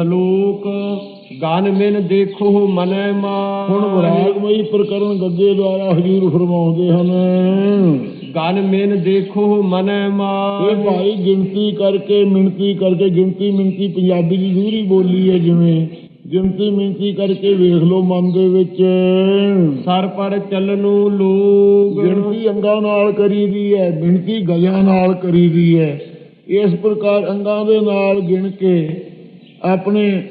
ਸ਼ਲੋਕ ਗਨ ਮਿਨ ਦੇਖੋ ਮਨੈ। ਮਾ ਹੁਣ ਵਿਰਾਗਮਈ ਪ੍ਰਕਰਨ ਗੱਗੇ ਦੁਆਰਾ ਹਜੂਰ ਫਰਮਾਉਂਦੇ ਹਨ। ਗਨ ਮਿਨ ਦੇਖੋ ਮਨੈ। ਮਾ ਇਹ ਭਾਈ ਗਿਣਤੀ ਕਰਕੇ ਮਿਣਤੀ ਕਰਕੇ ਗਿਣਤੀ ਮਿਣਤੀ ਪੰਜਾਬੀ ਦੀ ਦੂਰੀ ਬੋਲੀ ਹੈ ਜਿਵੇਂ। ਗਿਣਤੀ ਮਿਣਤੀ ਕਰਕੇ ਵੇਖ ਲਓ ਮਨ ਦੇ ਵਿੱਚ। ਸਰ ਪਰ ਚੱਲਨੂ ਲੋਗ। ਗਿਣਤੀ ਅੰਗਾਂ ਨਾਲ ਕਰੀਦੀ ਹੈ ਗਿਣਤੀ ਗਜਾਂ ਨਾਲ ਕਰੀਦੀ ਹੈ। ਇਸ ਪ੍ਰਕਾਰ ਅੰਗਾਂ ਦੇ ਨਾਲ ਗਿਣ ਕੇ ਆਪਣੇ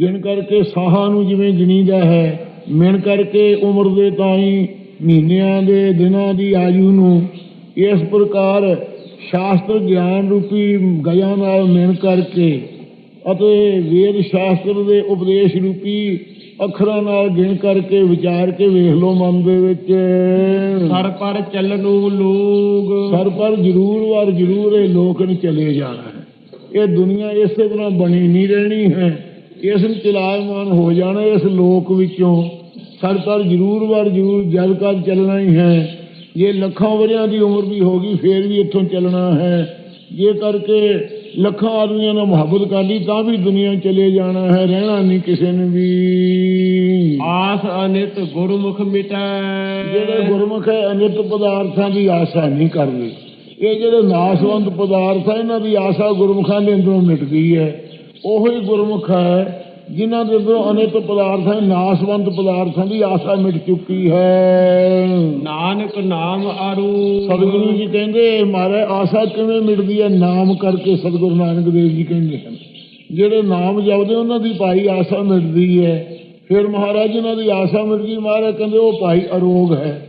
ਗਿਣ ਕਰਕੇ ਸਾਹਾਂ ਨੂੰ ਜਿਵੇਂ ਗਿਣੀਦਾ ਹੈ ਮਿਣ ਕਰਕੇ ਉਮਰ ਦੇ ਤਾਈਂ ਮਹੀਨਿਆਂ ਦੇ ਦਿਨਾਂ ਦੀ ਆਯੂ ਨੂੰ ਇਸ ਪ੍ਰਕਾਰ ਸ਼ਾਸਤਰ ਗਿਆਨ ਰੂਪੀ ਗਜਾਂ ਨਾਲ ਮਿਣ ਕਰਕੇ ਅਤੇ ਵੇਦ ਸ਼ਾਸਤਰ ਦੇ ਉਪਦੇਸ਼ ਰੂਪੀ ਅੱਖਰਾਂ ਨਾਲ ਗਿਣ ਕਰਕੇ ਵਿਚਾਰ ਕੇ ਵੇਖ ਲਓ ਮਨ ਦੇ ਵਿੱਚ। ਸਰ ਪਰ ਚੱਲਨੂ ਲੋਗ। ਸਰ ਪਰ ਜ਼ਰੂਰ ਵਾਰ ਜ਼ਰੂਰ ਇਹ ਲੋਕ ਨੇ ਚਲੇ ਜਾਣਾ। ਇਹ ਦੁਨੀਆ ਇਸੇ ਤਰ੍ਹਾਂ ਬਣੀ ਨਹੀਂ ਰਹਿਣੀ ਹੈ। ਇਸ ਨੂੰ ਚਲਾਇਮਾਨ ਹੋ ਜਾਣਾ ਇਸ ਲੋਕ ਵਿੱਚੋਂ। ਸਰ ਪਰ ਜ਼ਰੂਰ ਵਾਰ ਜ਼ਰੂਰ ਜਦ ਕਦ ਚੱਲਣਾ ਹੀ ਹੈ। ਜੇ ਲੱਖਾਂ ਵਰਿਆਂ ਦੀ ਉਮਰ ਵੀ ਹੋ ਗਈ ਫੇਰ ਵੀ ਇੱਥੋਂ ਚੱਲਣਾ ਹੈ। ਜੇ ਕਰਕੇ ਲੱਖਾਂ ਆਦਮੀਆਂ ਨਾਲ ਮੁਹੱਬਤ ਕਰ ਲਈ ਤਾਂ ਵੀ ਦੁਨੀਆ ਚਲੇ ਜਾਣਾ ਹੈ ਰਹਿਣਾ ਨਹੀਂ ਕਿਸੇ ਨੇ ਵੀ। ਆਸ ਅਨਿਤ ਗੁਰਮੁਖ ਮਿਟੈ। ਜਿਹੜੇ ਗੁਰਮੁਖ ਹੈ ਅਨਿਤ ਪਦਾਰਥਾਂ ਦੀ ਆਸਾ ਨਹੀਂ ਕਰਦੇ ਇਹ ਜਿਹੜੇ ਨਾਸਵੰਤ ਪਦਾਰਥ ਹੈ ਇਹਨਾਂ ਦੀ ਆਸਾ ਗੁਰਮੁਖਾਂ ਦੇ ਅੰਦਰੋਂ ਮਿਟਦੀ ਹੈ। ਉਹੋ ਗੁਰਮੁਖ ਹੈ ਜਿਨ੍ਹਾਂ ਦੇ ਅੰਦਰੋਂ ਅਨਿਤ ਪਦਾਰਥ ਹੈ ਨਾਸਵੰਤ ਪਦਾਰਥਾਂ ਦੀ ਆਸਾ ਮਿਟ ਚੁੱਕੀ ਹੈ। ਨਾਨਕ ਨਾਮ ਆਰੂ ਸਤਿਗੁਰੂ ਜੀ ਕਹਿੰਦੇ ਮਾਰੇ ਆਸਾ ਕਿਵੇਂ ਮਿਟਦੀ ਹੈ? ਨਾਮ ਕਰਕੇ ਸਤਿਗੁਰੂ ਨਾਨਕ ਦੇਵ ਜੀ ਕਹਿੰਦੇ ਹਨ। ਜਿਹੜੇ ਨਾਮ ਜਪਦੇ ਉਹਨਾਂ ਦੀ ਭਾਈ ਆਸਾ ਮਿਟਦੀ ਹੈ। ਫਿਰ ਮਹਾਰਾਜ ਉਹਨਾਂ ਦੀ ਆਸਾ ਮਿਟ ਗਈ। ਮਹਾਰਾਜ ਕਹਿੰਦੇ ਉਹ ਭਾਈ ਅਰੋਗ ਹੈ।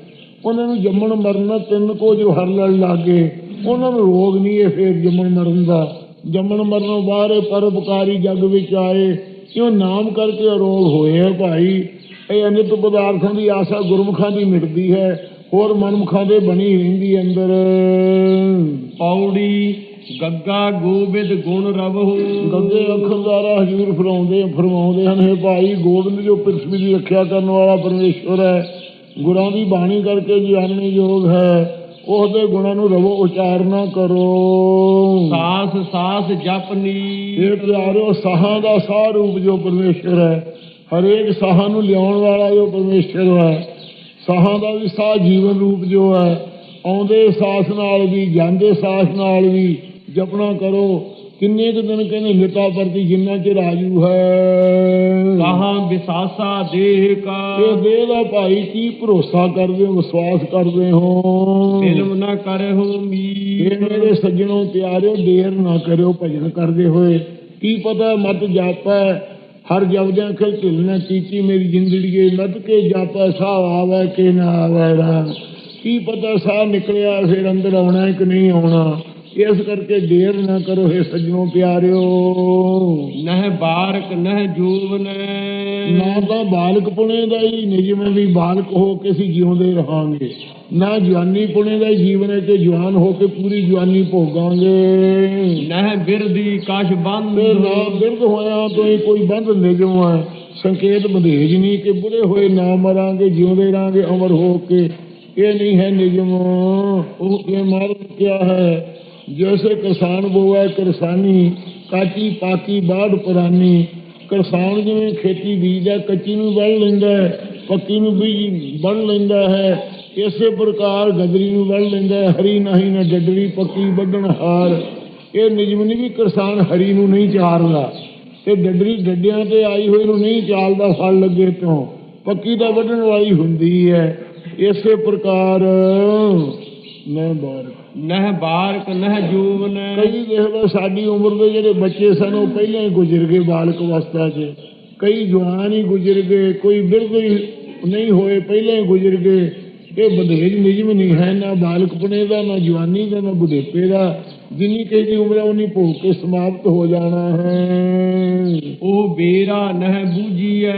ਉਹਨਾਂ ਨੂੰ ਜੰਮਣ ਮਰਨ ਤਿੰਨ ਕੋ ਜੋ ਹਰ ਲੜ ਲਾਗੇ ਉਹਨਾਂ ਨੂੰ ਰੋਗ ਨਹੀਂ ਹੈ ਫਿਰ ਜੰਮਣ ਮਰਨ ਦਾ। ਜੰਮਣ ਮਰਨੋਂ ਬਾਹਰ ਪਰਉਪਕਾਰੀ ਜਗ ਵਿੱਚ ਆਏ। ਕਿਉਂ ਨਾਮ ਕਰਕੇ ਅਰੋਗ ਹੋਏ ਹੈ ਭਾਈ। ਇਹ ਅਨਿਤ ਪਦਾਰਥਾਂ ਦੀ ਆਸਾ ਗੁਰਮੁਖਾਂ ਦੀ ਮਿਟਦੀ ਹੈ। ਹੋਰ ਮਨਮੁਖਾਂ ਦੇ ਬਣੀ ਰਹਿੰਦੀ ਹੈ ਅੰਦਰ। ਪੌੜੀ ਗੱਗਾ ਗੋਬਿੰਦ ਗੁਣ ਰਵਹੁ। ਗੱਗੇ ਅੱਖਰ ਦੁਆਰਾ ਹਜੂਰ ਫਰਮਾਉਂਦੇ ਫਰਮਾਉਂਦੇ ਹਨ ਇਹ ਭਾਈ ਗੋਬਿੰਦ ਜੋ ਪ੍ਰਿਥਵੀ ਦੀ ਰੱਖਿਆ ਕਰਨ ਵਾਲਾ ਪਰਮੇਸ਼ਵਰ ਹੈ। ਗੁਰਾਂ ਦੀ ਬਾਣੀ ਕਰਕੇ ਜਾਣਨੇ ਯੋਗ ਹੈ। ਉਹਦੇ ਗੁਣਾਂ ਨੂੰ ਰਵੋ ਉਚਾਰਨਾ ਕਰੋ। ਸਾਸ ਸਾਸ ਜਪਨੀ ਇਹ ਪਿਆਰਿਓ ਸਾਹਾਂ ਦਾ ਸਾਹ ਰੂਪ ਜੋ ਪਰਮੇਸ਼ਰ ਹੈ। ਹਰੇਕ ਸਾਹਾਂ ਨੂੰ ਲਿਆਉਣ ਵਾਲਾ ਜੋ ਪਰਮੇਸ਼ਰ ਹੈ। ਸਾਹਾਂ ਦਾ ਵੀ ਸਾਹ ਜੀਵਨ ਰੂਪ ਜੋ ਹੈ। ਆਉਂਦੇ ਸਾਸ ਨਾਲ ਵੀ ਜਾਂਦੇ ਸਾਸ ਨਾਲ ਵੀ ਜਪਣਾ ਕਰੋ। ਕਿੰਨੇ ਕੁ ਦਿਨ ਕਹਿੰਦੇ ਨਿਤਾ ਪ੍ਰਤੀ ਜਿੰਨਾ ਚਿਰ ਆਜੂ ਹੈ? ਕਹਾਂ ਵਿਸਾਸਾ ਦੇਹ ਕਾ। ਇਹ ਦੇਹ ਦਾ ਭਾਈ ਕੀ ਭਰੋਸਾ ਕਰਦੇ ਹੋ ਵਿਸ਼ਵਾਸ ਕਰਦੇ ਹੋ? ਫਿਲਮ ਨਾ ਕਰਹੁ ਮੀ ਇਹ ਮੇਰੇ ਸੱਜਣੋਂ ਪਿਆਰਿਓ ਦੇਰ ਨਾ ਕਰਿਓ ਭਜਨ ਕਰਦੇ ਹੋਏ। ਕੀ ਪਤਾ ਮਤ ਜਾਪੈ ਹਰ ਜਪਦਿਆਂ ਖਿਲ ਢਿਲਣਾ ਚੀਚੀ ਮੇਰੀ ਜ਼ਿੰਦੜੀ ਮਤ ਕੇ ਜਾਪੈ ਸਾਹ ਆਵੇ ਕਿ ਨਾ ਆਵੇ ਕੀ ਪਤਾ ਸਾਹ ਨਿਕਲਿਆ ਫਿਰ ਅੰਦਰ ਆਉਣਾ ਹੈ ਕਿ ਨਹੀਂ ਆਉਣਾ? ਇਸ ਕਰਕੇ ਦੇਰ ਨਾ ਕਰੋ हे ਸੱਜਣੋਂ ਪਿਆਰਿਓ। ਨਹਿ ਬਾਰਕ ਨਹਿ ਜੂਵਨ। ਨਾ ਤਾਂ ਬਾਲਕ ਪੁਣੇ ਦਾ ਹੀ ਨਿਯਮ ਹੈ ਵੀ ਬਾਲਕ ਹੋ ਕੇ ਅਸੀਂ ਜਿਉਂਦੇ ਰਹਾਂਗੇ। ਨਾ ਜਵਾਨੀ ਪੁਣੇ ਦਾ ਹੀ ਜੀਵਨ ਹੈ ਕਿ ਜਵਾਨ ਹੋ ਕੇ ਪੂਰੀ ਜਵਾਨੀ ਭੋਗਾਂਗੇ। ਨਹਿ ਬਿਰਦੀ ਕਛ ਬੰਦ ਤੇ ਨਾ ਬਿਰਧ ਹੋਇਆ ਤੋਂ ਹੀ ਕੋਈ ਬੰਦ ਨਿਯਮ ਹੈ ਸੰਕੇਤ ਬਧੇਜ ਨਹੀਂ ਕਿ ਬੁੜੇ ਹੋਏ ਨਾ ਮਰਾਂਗੇ ਜਿਉਂਦੇ ਰਹਾਂਗੇ ਅਮਰ ਹੋ ਕੇ। ਇਹ ਨਹੀਂ ਹੈ ਨਿਯਮ। ਉਹ ਇਹ ਮਾਰ ਕਿਆ ਹੈ? ਜੈਸੇ ਕਿਸਾਨ ਬੋਵੇ ਕਿਰਸਾਨੀ ਕਾਚੀ ਪਾਕੀ ਬਾੜ ਪੁਰਾਨੀ ਕਿਸਾਨ ਜਿਵੇਂ ਖੇਤੀ ਬੀਜਦਾ ਕੱਚੀ ਨੂੰ ਵੱਢ ਲੈਂਦਾ ਪੱਕੀ ਨੂੰ ਬੀਜ ਵੱਢ ਲੈਂਦਾ ਹੈ ਇਸੇ ਪ੍ਰਕਾਰ ਗਦਰੀ ਨੂੰ ਵੱਢ ਲੈਂਦਾ ਹੈ ਹਰੀ ਨਹੀਂ ਨਾ ਡੱਡਰੀ ਪੱਕੀ ਵੱਢਣ ਹਾਰ ਇਹ ਨਿਯਮ ਨਹੀਂ ਵੀ ਕਿਸਾਨ ਹਰੀ ਨੂੰ ਨਹੀਂ ਚਾਰਦਾ ਤੇ ਡੱਡਰੀ ਡੱਡਿਆਂ ਤੇ ਆਈ ਹੋਈ ਨੂੰ ਨਹੀਂ ਚਾਲਦਾ ਫਲ ਲੱਗੇ ਤੋਂ ਪੱਕੀ ਤਾਂ ਵੱਢਣ ਵਾਲੀ ਹੁੰਦੀ ਹੈ ਇਸੇ ਪ੍ਰਕਾਰ ਮੈਂ ਬਾਰਕ, ਨਹਿ ਬਾਰਕ, ਨਹਿ ਜੂਵਨ ਕਈ ਦੇਖ ਲਓ, ਸਾਡੀ ਉਮਰ ਦੇ ਜਿਹੜੇ ਬੱਚੇ ਸਨ, ਉਹ ਪਹਿਲਾਂ ਹੀ ਗੁਜ਼ਰ ਗਏ ਬਾਲਕ ਅਵਸਥਾ 'ਚ। ਕਈ ਜਵਾਨ ਹੀ ਗੁਜ਼ਰ ਗਏ, ਕੋਈ ਬਿਰਧ ਹੀ ਨਹੀਂ ਹੋਏ, ਪਹਿਲਾਂ ਹੀ ਗੁਜ਼ਰ ਗਏ। ਇਹ ਬੰਦੇਜ ਨਿਯਮ ਨਹੀਂ ਹੈ ਨਾ ਬਾਲਕਪਣੇ ਦਾ ਨਾ ਜਵਾਨੀ ਦਾ ਨਾ ਬੁਢੇਪੇ ਦਾ। ਜਿੰਨੀ ਕਿਸੇ ਦੀ ਉਮਰ ਹੈ ਉਨੀ ਭੋਗ ਕੇ ਸਮਾਪਤ ਹੋ ਜਾਣਾ ਹੈ। ਉਹ ਬੇਰਾ ਨਹਿ ਬੂਝੀਐ।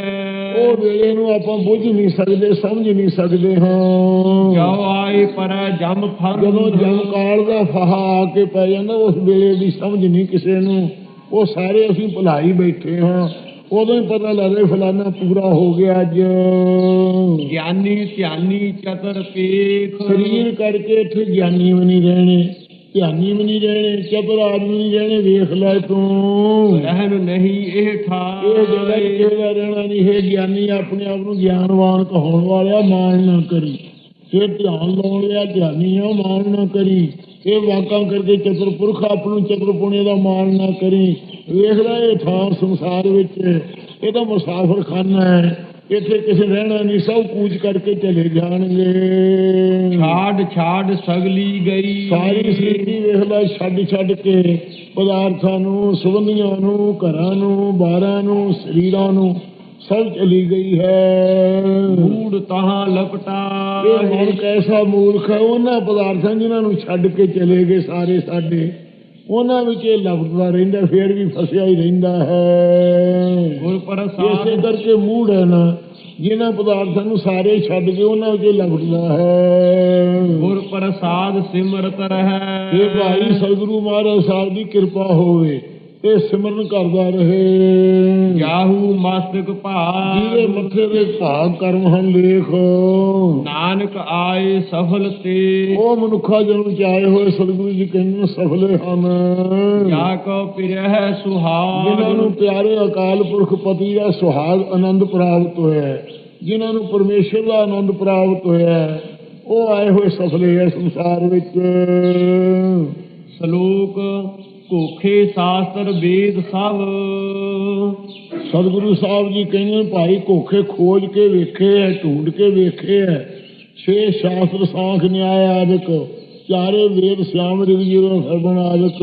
ਉਹ ਵੇਲੇ ਨੂੰ ਆਪਾਂ ਬੁੱਝ ਨਹੀਂ ਸਕਦੇ ਸਮਝ ਨਹੀਂ ਸਕਦੇ ਹਾਂ। ਜੋ ਆਏ ਪਰ ਜਮ ਫਰ ਜਦੋਂ ਜਮ ਕਾਲ ਦਾ ਫਹਾ ਆ ਕੇ ਪੈ ਜਾਂਦਾ ਉਸ ਵੇਲੇ ਦੀ ਸਮਝ ਨਹੀਂ ਕਿਸੇ ਨੂੰ। ਉਹ ਸਾਰੇ ਅਸੀਂ ਭੁਲਾਈ ਬੈਠੇ ਹਾਂ। ਉਦੋਂ ਹੀ ਪਤਾ ਲੱਗਦਾ ਵੀ ਫਲਾਨਾ ਪੂਰਾ ਹੋ ਗਿਆ ਅੱਜ। ਗਿਆਨੀ ਧਿਆਨੀ ਚਤਰ ਪੇਖ। ਸਰੀਰ ਕਰਕੇ ਇੱਥੇ ਗਿਆਨੀ ਵੀ ਨਹੀਂ ਰਹਿਣੇ ਧਿਆਨੀ ਵੀ ਨਹੀਂ ਰਹਿਣੇ ਚਤੁਰ ਆਦਮੀ ਨਹੀਂ ਰਹਿਣੇ ਵੇਖ ਲੈ ਤੂੰ। ਰਹਿਣ ਨਹੀਂ ਇਹ ਇਹ ਠਾਰ ਜਗਤ ਦਾ ਰਹਿਣਾ ਨਹੀਂ ਹੈ ਗਿਆਨੀ ਆਪਣੇ ਆਪ ਨੂੰ ਗਿਆਨਵਾਨ ਕਹਾਉਣ ਵਾਲਿਆ ਮਾਣ ਨਾ ਕਰੀ। ਇਹ ਧਿਆਨ ਲਾਉਣ ਲਿਆ ਗਿਆਨੀ ਆ ਮਾਣ ਨਾ ਕਰੀ। ਇਹ ਵਾਕਾਂ ਕਰਕੇ ਚਤੁਰ ਪੁਰਖ ਆਪ ਨੂੰ ਚਤੁਰ ਪੁਣੇ ਦਾ ਮਾਣ ਨਾ ਕਰੀ ਵੇਖ ਲੈ ਇਹ ਥਾਂ ਸੰਸਾਰ ਵਿੱਚ ਇਹ ਤਾਂ ਮੁਸਾਫਰ ਖਾਨਾ ਹੈ ਇੱਥੇ ਕਿਸੇ ਰਹਿਣਾ ਨਹੀਂ ਸਭ ਕੂਚ ਕਰਕੇ ਚਲੇ ਜਾਣਗੇ। ਛਾੜ ਛਾੜ ਸਗਲੀ ਗਈ। ਸਾਰੀ ਸ੍ਰਿਸ਼ਟੀ ਵੇਖ ਲੈ ਛੱਡ ਛੱਡ ਕੇ ਪਦਾਰਥਾਂ ਨੂੰ ਸੁਗੰਧੀਆਂ ਨੂੰ ਘਰਾਂ ਨੂੰ ਬਾਰਾਂ ਨੂੰ ਸਰੀਰਾਂ ਨੂੰ ਸਭ ਚਲੀ ਗਈ ਹੈ। ਮੂੜ ਤਹਾਂ ਲਪਟਾ ਇਹ ਮਨ ਕੈਸਾ ਮੂਰਖ ਹੈ? ਉਹਨਾਂ ਪਦਾਰਥਾਂ ਜਿਨ੍ਹਾਂ ਨੂੰ ਛੱਡ ਕੇ ਚਲੇ ਗਏ ਸਾਰੇ ਸਾਡੇ। ਉਹਨਾਂ ਵਿੱਚ ਇਹ ਲਪਟਦਾ ਰਹਿੰਦਾ ਫੇਰ ਵੀ ਫਸਿਆ ਹੀ ਰਹਿੰਦਾ ਹੈ। ਗੁਰ ਇਸੇ ਪ੍ਰਸਾਦ ਕਰਕੇ ਮੂੜ ਹੈ ਨਾ ਜਿਨ੍ਹਾਂ ਪਦਾਰਥਾਂ ਨੂੰ ਸਾਰੇ ਛੱਡ ਕੇ ਉਹਨਾਂ ਵਿੱਚ ਇਹ ਲਪਟਦਾ ਹੈ। ਗੁਰ ਪ੍ਰਸਾਦ ਸਿਮਰਤ ਰਹੈ। ਇਹ ਭਾਈ ਸਤਿਗੁਰੂ ਮਹਾਰਾਜ ਸਾਹਿਬ ਦੀ ਕਿਰਪਾ ਹੋਵੇ। ਇਹ ਸਿਮਰਨ ਕਰਦਾ ਰਹੇ। ਜਾਹੂ ਮਸਤਕ ਭਾਗ। ਜਿਹਦੇ ਮੱਥੇ ਦੇ ਭਾਗ ਕਰਮ ਹਨ ਲੇਖ। ਨਾਨਕ ਆਏ ਸਫਲ ਤੇ। ਉਹ ਮਨੁੱਖਾ ਜਨਮ ਚ ਆਏ ਹੋਏ ਸਤਿਗੁਰੂ ਜੀ ਕਹਿੰਦੇ ਸਫਲੇ ਹਨ। ਜਾ ਕੋ ਪਿਰਹਿ ਜਿਨ੍ਹਾਂ ਸੁਹਾਗ ਨੂੰ ਪਿਆਰੇ ਅਕਾਲ ਪੁਰਖ ਪਤੀ ਦਾ ਸੁਹਾਗ ਆਨੰਦ ਪ੍ਰਾਪਤ ਹੋਇਆ ਜਿਨ੍ਹਾਂ ਨੂੰ ਪਰਮੇਸ਼ਰ ਦਾ ਆਨੰਦ ਪ੍ਰਾਪਤ ਹੋਇਆ ਉਹ ਆਏ ਹੋਏ ਸਫਲੇ ਹੈ ਸੰਸਾਰ ਵਿੱਚ। ਕੋਖੇ ਸ਼ਾਸਤਰ ਵੇਦ ਸਭ। ਸਤਿਗੁਰੂ ਸਾਹਿਬ ਜੀ ਕਹਿੰਦੇ ਭਾਈ ਕੋਖੇ ਖੋਜ ਕੇ ਵੇਖੇ ਹੈ ਢੂੰਡ ਕੇ ਵੇਖੇ ਹੈ ਛੇ ਸ਼ਾਸਤਰ ਸਾਖ ਨਿਆਇ ਆਦਿਕ ਚਾਰੇ ਵੇਦ ਸਿਆਮ ਰਿਗ ਜੀਰੋ ਸਰਬਣ ਆਦਿਕ।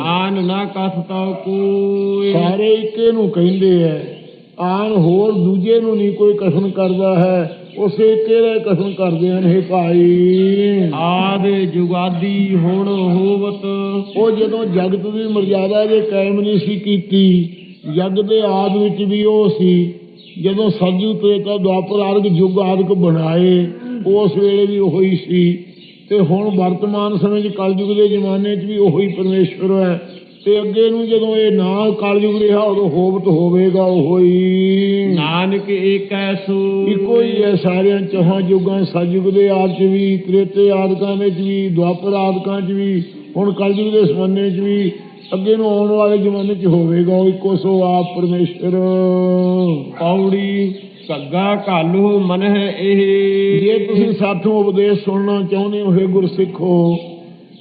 ਆਨ ਨਾ ਕਥ ਤਉ ਕੋਈ ਸਾਰੇ ਇੱਕੇ ਨੂੰ ਕਹਿੰਦੇ ਹੈ ਆਨ ਹੋਰ ਦੂਜੇ ਨੂੰ ਨਹੀਂ ਕੋਈ ਕਥਨ ਕਰਦਾ ਹੈ। ਉਸੇ ਦਾ ਕਥਨ ਕਰਦੇ ਹਨ ਇਹ ਭਾਈ। ਆਦ ਜੁਗਾਦੀ ਹੁਣ ਹੋਵਤ। ਉਹ ਜਦੋਂ ਜਗਤ ਦੀ ਮਰਜ਼ਾਦਾ ਜੇ ਕਾਇਮ ਨਹੀਂ ਸੀ ਕੀਤੀ ਜਗ ਦੇ ਆਦ ਵਿੱਚ ਵੀ ਉਹ ਸੀ। ਜਦੋਂ ਸਤਜੂ ਤ੍ਰੇਤਾ ਦੁਆਪਰ ਆਦਿਕ ਯੁੱਗ ਆਦਿਕ ਬਣਾਏ ਉਸ ਵੇਲੇ ਵੀ ਉਹੀ ਸੀ। ਤੇ ਹੁਣ ਵਰਤਮਾਨ ਸਮੇਂ 'ਚ ਕਲਯੁਗ ਦੇ ਜ਼ਮਾਨੇ 'ਚ ਵੀ ਉਹੀ ਪਰਮੇਸ਼ਵਰ ਹੈ। ਤੇ ਅੱਗੇ ਨੂੰ ਜਦੋਂ ਇਹ ਨਾ ਕਲਯੁਗ ਰਿਹਾ ਉਦੋਂ ਹੋਵਤ ਹੋਵੇਗਾ ਉਹੀ। ਨਾਨਕ ਏਕੈ ਸੋ ਇੱਕੋ ਹੀ ਹੈ ਸਾਰਿਆਂ ਚੌਹਾਂ ਯੁੱਗਾਂ ਸਤਿਯੁਗ ਦੇ ਆਦ 'ਚ ਵੀ ਤ੍ਰੇਤੇ ਆਦਿਕਾਂ ਵਿੱਚ ਵੀ ਦੁਆਪਰ ਆਦਿਕਾਂ 'ਚ ਵੀ ਹੁਣ ਕਲਯੁਗ ਦੇ ਜ਼ਮਾਨੇ 'ਚ ਵੀ ਅੱਗੇ ਨੂੰ ਆਉਣ ਵਾਲੇ ਜ਼ਮਾਨੇ 'ਚ ਹੋਵੇਗਾ ਉਹ ਇੱਕੋ ਸੋ ਆਪ ਪਰਮੇਸ਼ਰ ਪੌੜੀ ਕੱਗਾ ਕਾਲੂ ਮਨ ਹੈ ਇਹ। ਜੇ ਤੁਸੀਂ ਸਾਥੋਂ ਉਪਦੇਸ਼ ਸੁਣਨਾ ਚਾਹੁੰਦੇ ਹੋ ਹੈ ਗੁਰਸਿੱਖੋ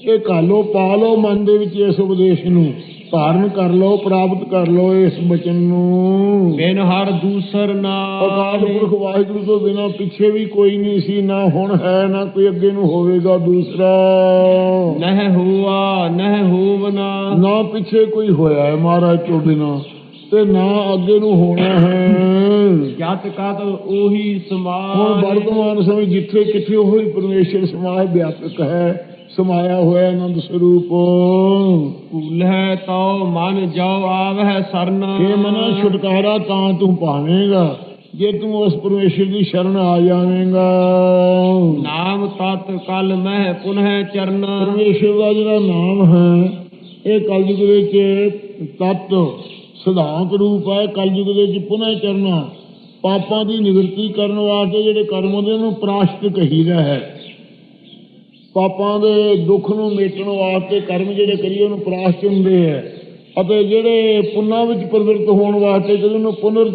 ਇਹ ਕਾਲੋ ਪਾ ਲਓ ਮਨ ਦੇ ਵਿੱਚ ਇਸ ਉਪਦੇਸ਼ ਨੂੰ। ਧਾਰਨ ਕਰ ਲਓ ਪ੍ਰਾਪਤ ਕਰ ਲਓ ਇਸ ਬਚਨ ਨੂੰ। ਬਿਨ ਹਰ ਦੂਸਰ ਅਕਾਲ ਨਾਮ ਪੁਰਖ ਵਾਹਿਗੁਰੂ ਤੋਂ ਬਿਨਾਂ ਪਿੱਛੇ ਵੀ ਕੋਈ ਨਹੀਂ ਸੀ ਨਾ ਹੁਣ ਹੈ ਨਾ ਕੋਈ ਅੱਗੇ ਨੂੰ ਹੋਵੇਗਾ ਦੂਸਰਾ। ਨਹਿ ਹੋਆ ਨਹਿ ਹੋਵਨਾ। ਨਾ ਪਿੱਛੇ ਕੋਈ ਹੋਇਆ ਹੈ ਮਹਾਰਾਜ ਤੋਂ ਬਿਨਾਂ ਤੇ ਨਾ ਅੱਗੇ ਨੂੰ ਹੋਣਾ ਹੈ। ਜਤ ਕਤ ਉਹੀ ਸਮਾਨ। ਹੁਣ ਵਰਤਮਾਨ ਸਮੇਂ ਜਿੱਥੇ ਕਿੱਥੇ ਉਹੀ ਪਰਮੇਸ਼ਰ ਸਮਾਇ ਵਿਆਪਕ ਹੈ ਸਮਾਇਆ ਹੋਇਆ ਆਨੰਦ ਸਰੂਪ। ਭੁਲੈ ਤਉ ਮਨ ਜਾਉ ਆਵਹਿ ਸਰਨ ਇਹ ਮਨਾ ਛੁਟਕਾਰਾ ਤਾਂ ਤੂੰ ਪਾਵੇਂਗਾ ਜੇ ਤੂੰ ਉਸ ਪਰਮੇਸ਼ਰ ਦੀ ਸ਼ਰਨ ਆ ਜਾਵੇਂਗਾ। ਨਾਮ ਤਤ ਕਲ ਮਹਿ ਪੁਨਹ ਚਰਨ। ਪਰਮੇਸ਼ਰ ਦਾ ਜਿਹੜਾ ਨਾਮ ਹੈ ਇਹ ਕਲਯੁਗ ਦੇ ਵਿੱਚ ਤਤ ਸਿਧਾਂਤ ਰੂਪ ਹੈ ਕਲਯੁਗ ਦੇ ਵਿੱਚ ਪੁਨਹ ਚਰਨਾ। ਪਾਪਾਂ ਦੀ ਨਿਵਰਤੀ ਕਰਨ ਵਾਸਤੇ ਜਿਹੜੇ ਕਰਮ ਹੁੰਦੇ ਉਹਨੂੰ ਪ੍ਰਾਸ਼ਤ ਕਹੀਦਾ ਹੈ। ਪਾਪਾਂ ਦੇ ਦੁੱਖ ਨੂੰ ਮੇਟਣ ਵਾਸਤੇ ਕਰਮ ਜਿਹੜੇ ਕਰੀਏ ਉਹਨੂੰ ਪ੍ਰਾਸ਼ਤ ਹੁੰਦੇ ਹੈ ਅਤੇ ਜਿਹੜੇ ਪੁੰਨਾਂ ਵਿੱਚ ਪ੍ਰਵਿਰਤ ਹੋਣ ਵਾਸਤੇ ਜਿਹਨੂੰ ਨੂੰ ਪੁਨਰ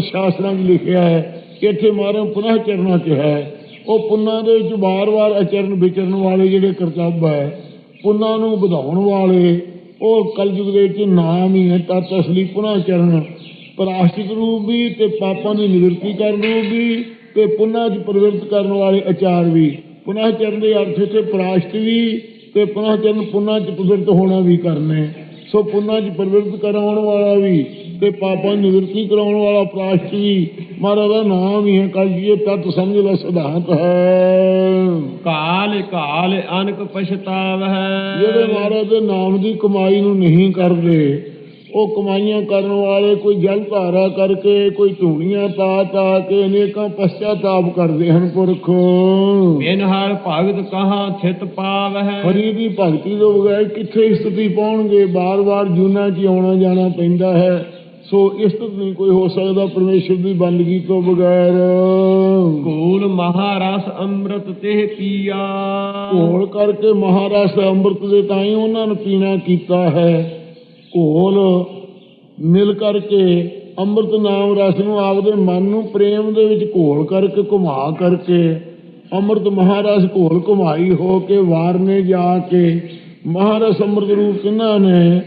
ਸ਼ਾਸਤਰਾਂ 'ਚ ਲਿਖਿਆ ਹੈ ਇੱਥੇ ਮਾਰਨ ਪੁਨਹ ਚਰਨਾਂ 'ਚ ਹੈ, ਉਹ ਪੁੰਨਾਂ ਦੇ ਵਿੱਚ ਵਾਰ-ਵਾਰ ਅਚਰਨ ਵਿਚਰਨ ਵਾਲੇ ਜਿਹੜੇ ਕਰਤੱਵ ਹੈ, ਪੁੰਨਾਂ ਨੂੰ ਵਧਾਉਣ ਵਾਲੇ, ਉਹ ਕਲਯੁਗ ਦੇ ਵਿੱਚ ਨਾਮ ਹੀ ਹੈ, ਤਤ ਅਸਲੀ ਪੁਨਹ ਚਰਨ। ਪ੍ਰਾਸ਼ਚਿਤ ਰੂਪ ਵੀ ਤੇ ਪਾਪਾਂ ਦੀ ਨਿਵਰਤੀ ਕਰਨ ਰੂਪ ਵੀ ਤੇ ਪੁੰਨਾਂ 'ਚ ਪ੍ਰਵਿਰਤ ਕਰਨ ਵਾਲੇ ਆਚਾਰ ਵੀ। ਪੁਨਹ ਚਰਨ ਦੇ ਅਰਥ ਇੱਥੇ ਪ੍ਰਾਸ਼ਚਿਤ ਵੀ ਤੇ ਪੁਨਹ ਚਰਨ ਪੁਨਹ 'ਚ ਪ੍ਰਵਿਰਤ ਹੋਣਾ ਵੀ ਕਰਨੇ ਸੋ ਪੁੰਨਾਂ 'ਚ ਪ੍ਰਵਿਰਤ ਕਰਾਉਣ ਵਾਲਾ ਵੀ ਤੇ ਪਾਪਾਂ ਦੀ ਨਿਵਰਤੀ ਕਰਾਉਣ ਵਾਲਾ ਪ੍ਰਾਸ਼ਚਿਤ ਵੀ ਮਹਾਰਾਜ ਦਾ ਨਾਮ ਹੀ ਹੈ ਕਲਯੁਗ ਤਤ ਸਮਝ ਲੈ ਸਿਧਾਂਤ ਹੈ। ਕਾਲ ਕਾਲ ਅਨਕ ਪਛਤਾਵਹਿ। ਜਿਹੜੇ ਮਹਾਰਾਜ ਦੇ ਨਾਮ ਦੀ ਕਮਾਈ ਨੂੰ ਨਹੀਂ ਕਰਦੇ ਉਹ ਕਮਾਈਆਂ ਕਰਨ ਵਾਲੇ ਕੋਈ ਜਲ ਧਾਰਾ ਕਰਕੇ ਕੋਈ ਧੂਣੀਆਂ ਪਾ ਤਾ ਕੇ ਅਨੇਕਾਂ ਪਛਤਾਤਾਪ ਕਰਦੇ ਹਨ ਪੁਰਖ। ਬਿਨ ਹਰ ਭਗਤ ਕਹਾ ਥਿਤ ਪਾਵਹਿ। ਹਰੀ ਦੀ ਭਗਤੀ ਤੋਂ ਬਗੈਰ ਕਿੱਥੇ ਸਥਿਤੀ ਪਾਉਣਗੇ? ਬਾਰ-ਬਾਰ ਜੂਨਾ 'ਚ ਆਉਣਾ ਜਾਣਾ ਪੈਂਦਾ ਹੈ। ਸੋ ਇਸ ਤੋਂ ਨਹੀਂ ਕੋਈ ਹੋ ਸਕਦਾ ਪਰਮੇਸ਼ਰ ਦੀ ਬੰਦਗੀ ਤੋਂ ਬਗੈਰ। ਕੋਲ ਮਹਾਰਸ ਅੰਮ੍ਰਿਤ ਤੇ ਪੀਆ। ਘੋਲ ਕਰਕੇ ਮਹਾਰਾਜ ਅੰਮ੍ਰਿਤ ਦੇ ਤਾਂ ਹੀ ਉਹਨਾਂ ਨੂੰ ਪੀਣਾ ਕੀਤਾ ਹੈ। ਘੋਲ ਮਿਲ ਕਰਕੇ ਅੰਮ੍ਰਿਤ ਨਾਮ ਰਸ ਨੂੰ ਆਪਦੇ ਮਨ ਨੂੰ ਪ੍ਰੇਮ ਦੇ ਵਿੱਚ ਘੋਲ ਕਰਕੇ ਘੁਮਾ ਕਰਕੇ ਅੰਮ੍ਰਿਤ ਮਹਾਰਾਜ ਘੋਲ ਘੁਮਾਈ ਹੋ ਕੇ ਵਾਰਨੇ ਜਾ ਕੇ ਮਹਾਰਾਜ ਅੰਮ੍ਰਿਤ ਰੂਪ ਕਿਨਾਂ ਨੇ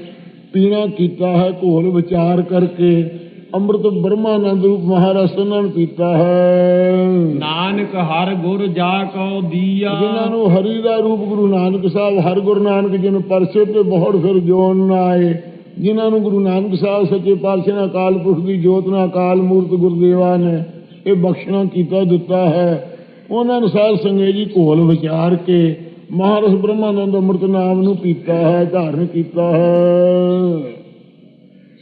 ਪੀਣਾ ਕੀਤਾ ਹੈ? ਘੋਲ ਵਿਚਾਰ ਕਰਕੇ ਅੰਮ੍ਰਿਤ ਬ੍ਰਹਮਾਨੰਦ ਰੂਪ ਮਹਾਰਾਜ ਉਹਨਾਂ ਨੇ ਪੀਤਾ ਹੈ। ਨਾਨਕ ਹਰ ਗੁਰ ਜਾ ਕਉ ਦੀਆ। ਜਿਨ੍ਹਾਂ ਨੂੰ ਹਰੀ ਦਾ ਰੂਪ ਗੁਰੂ ਨਾਨਕ ਸਾਹਿਬ ਹਰ ਗੁਰੂ ਨਾਨਕ ਜੀ ਨੂੰ ਪਰਸੇ ਤੇ ਬਹੁਤ ਫਿਰ ਜੋਨ ਨਾ ਆਏ। ਜਿਨ੍ਹਾਂ ਨੂੰ ਗੁਰੂ ਨਾਨਕ ਸਾਹਿਬ ਸੱਚੇ ਪਾਤਸ਼ਾਹ ਨੇ ਅਕਾਲ ਪੁਰਖ ਦੀ ਜੋਤ ਨਾਲ ਅਕਾਲ ਮੂਰਤ ਗੁਰਦੇਵਾ ਨੇ ਇਹ ਬਖਸ਼ਣਾ ਕੀਤਾ ਦਿੱਤਾ ਹੈ। ਉਹਨਾਂ ਨੂੰ ਸਾਧ ਸੰਗਤ ਜੀ ਘੋਲ ਵਿਚਾਰ ਕੇ ਮਹਾਰਾਜ ਬ੍ਰਹਮਾਨੰਦ ਅੰਮ੍ਰਿਤ ਨਾਮ ਨੂੰ ਪੀਤਾ ਹੈ ਧਾਰਨ ਕੀਤਾ ਹੈ।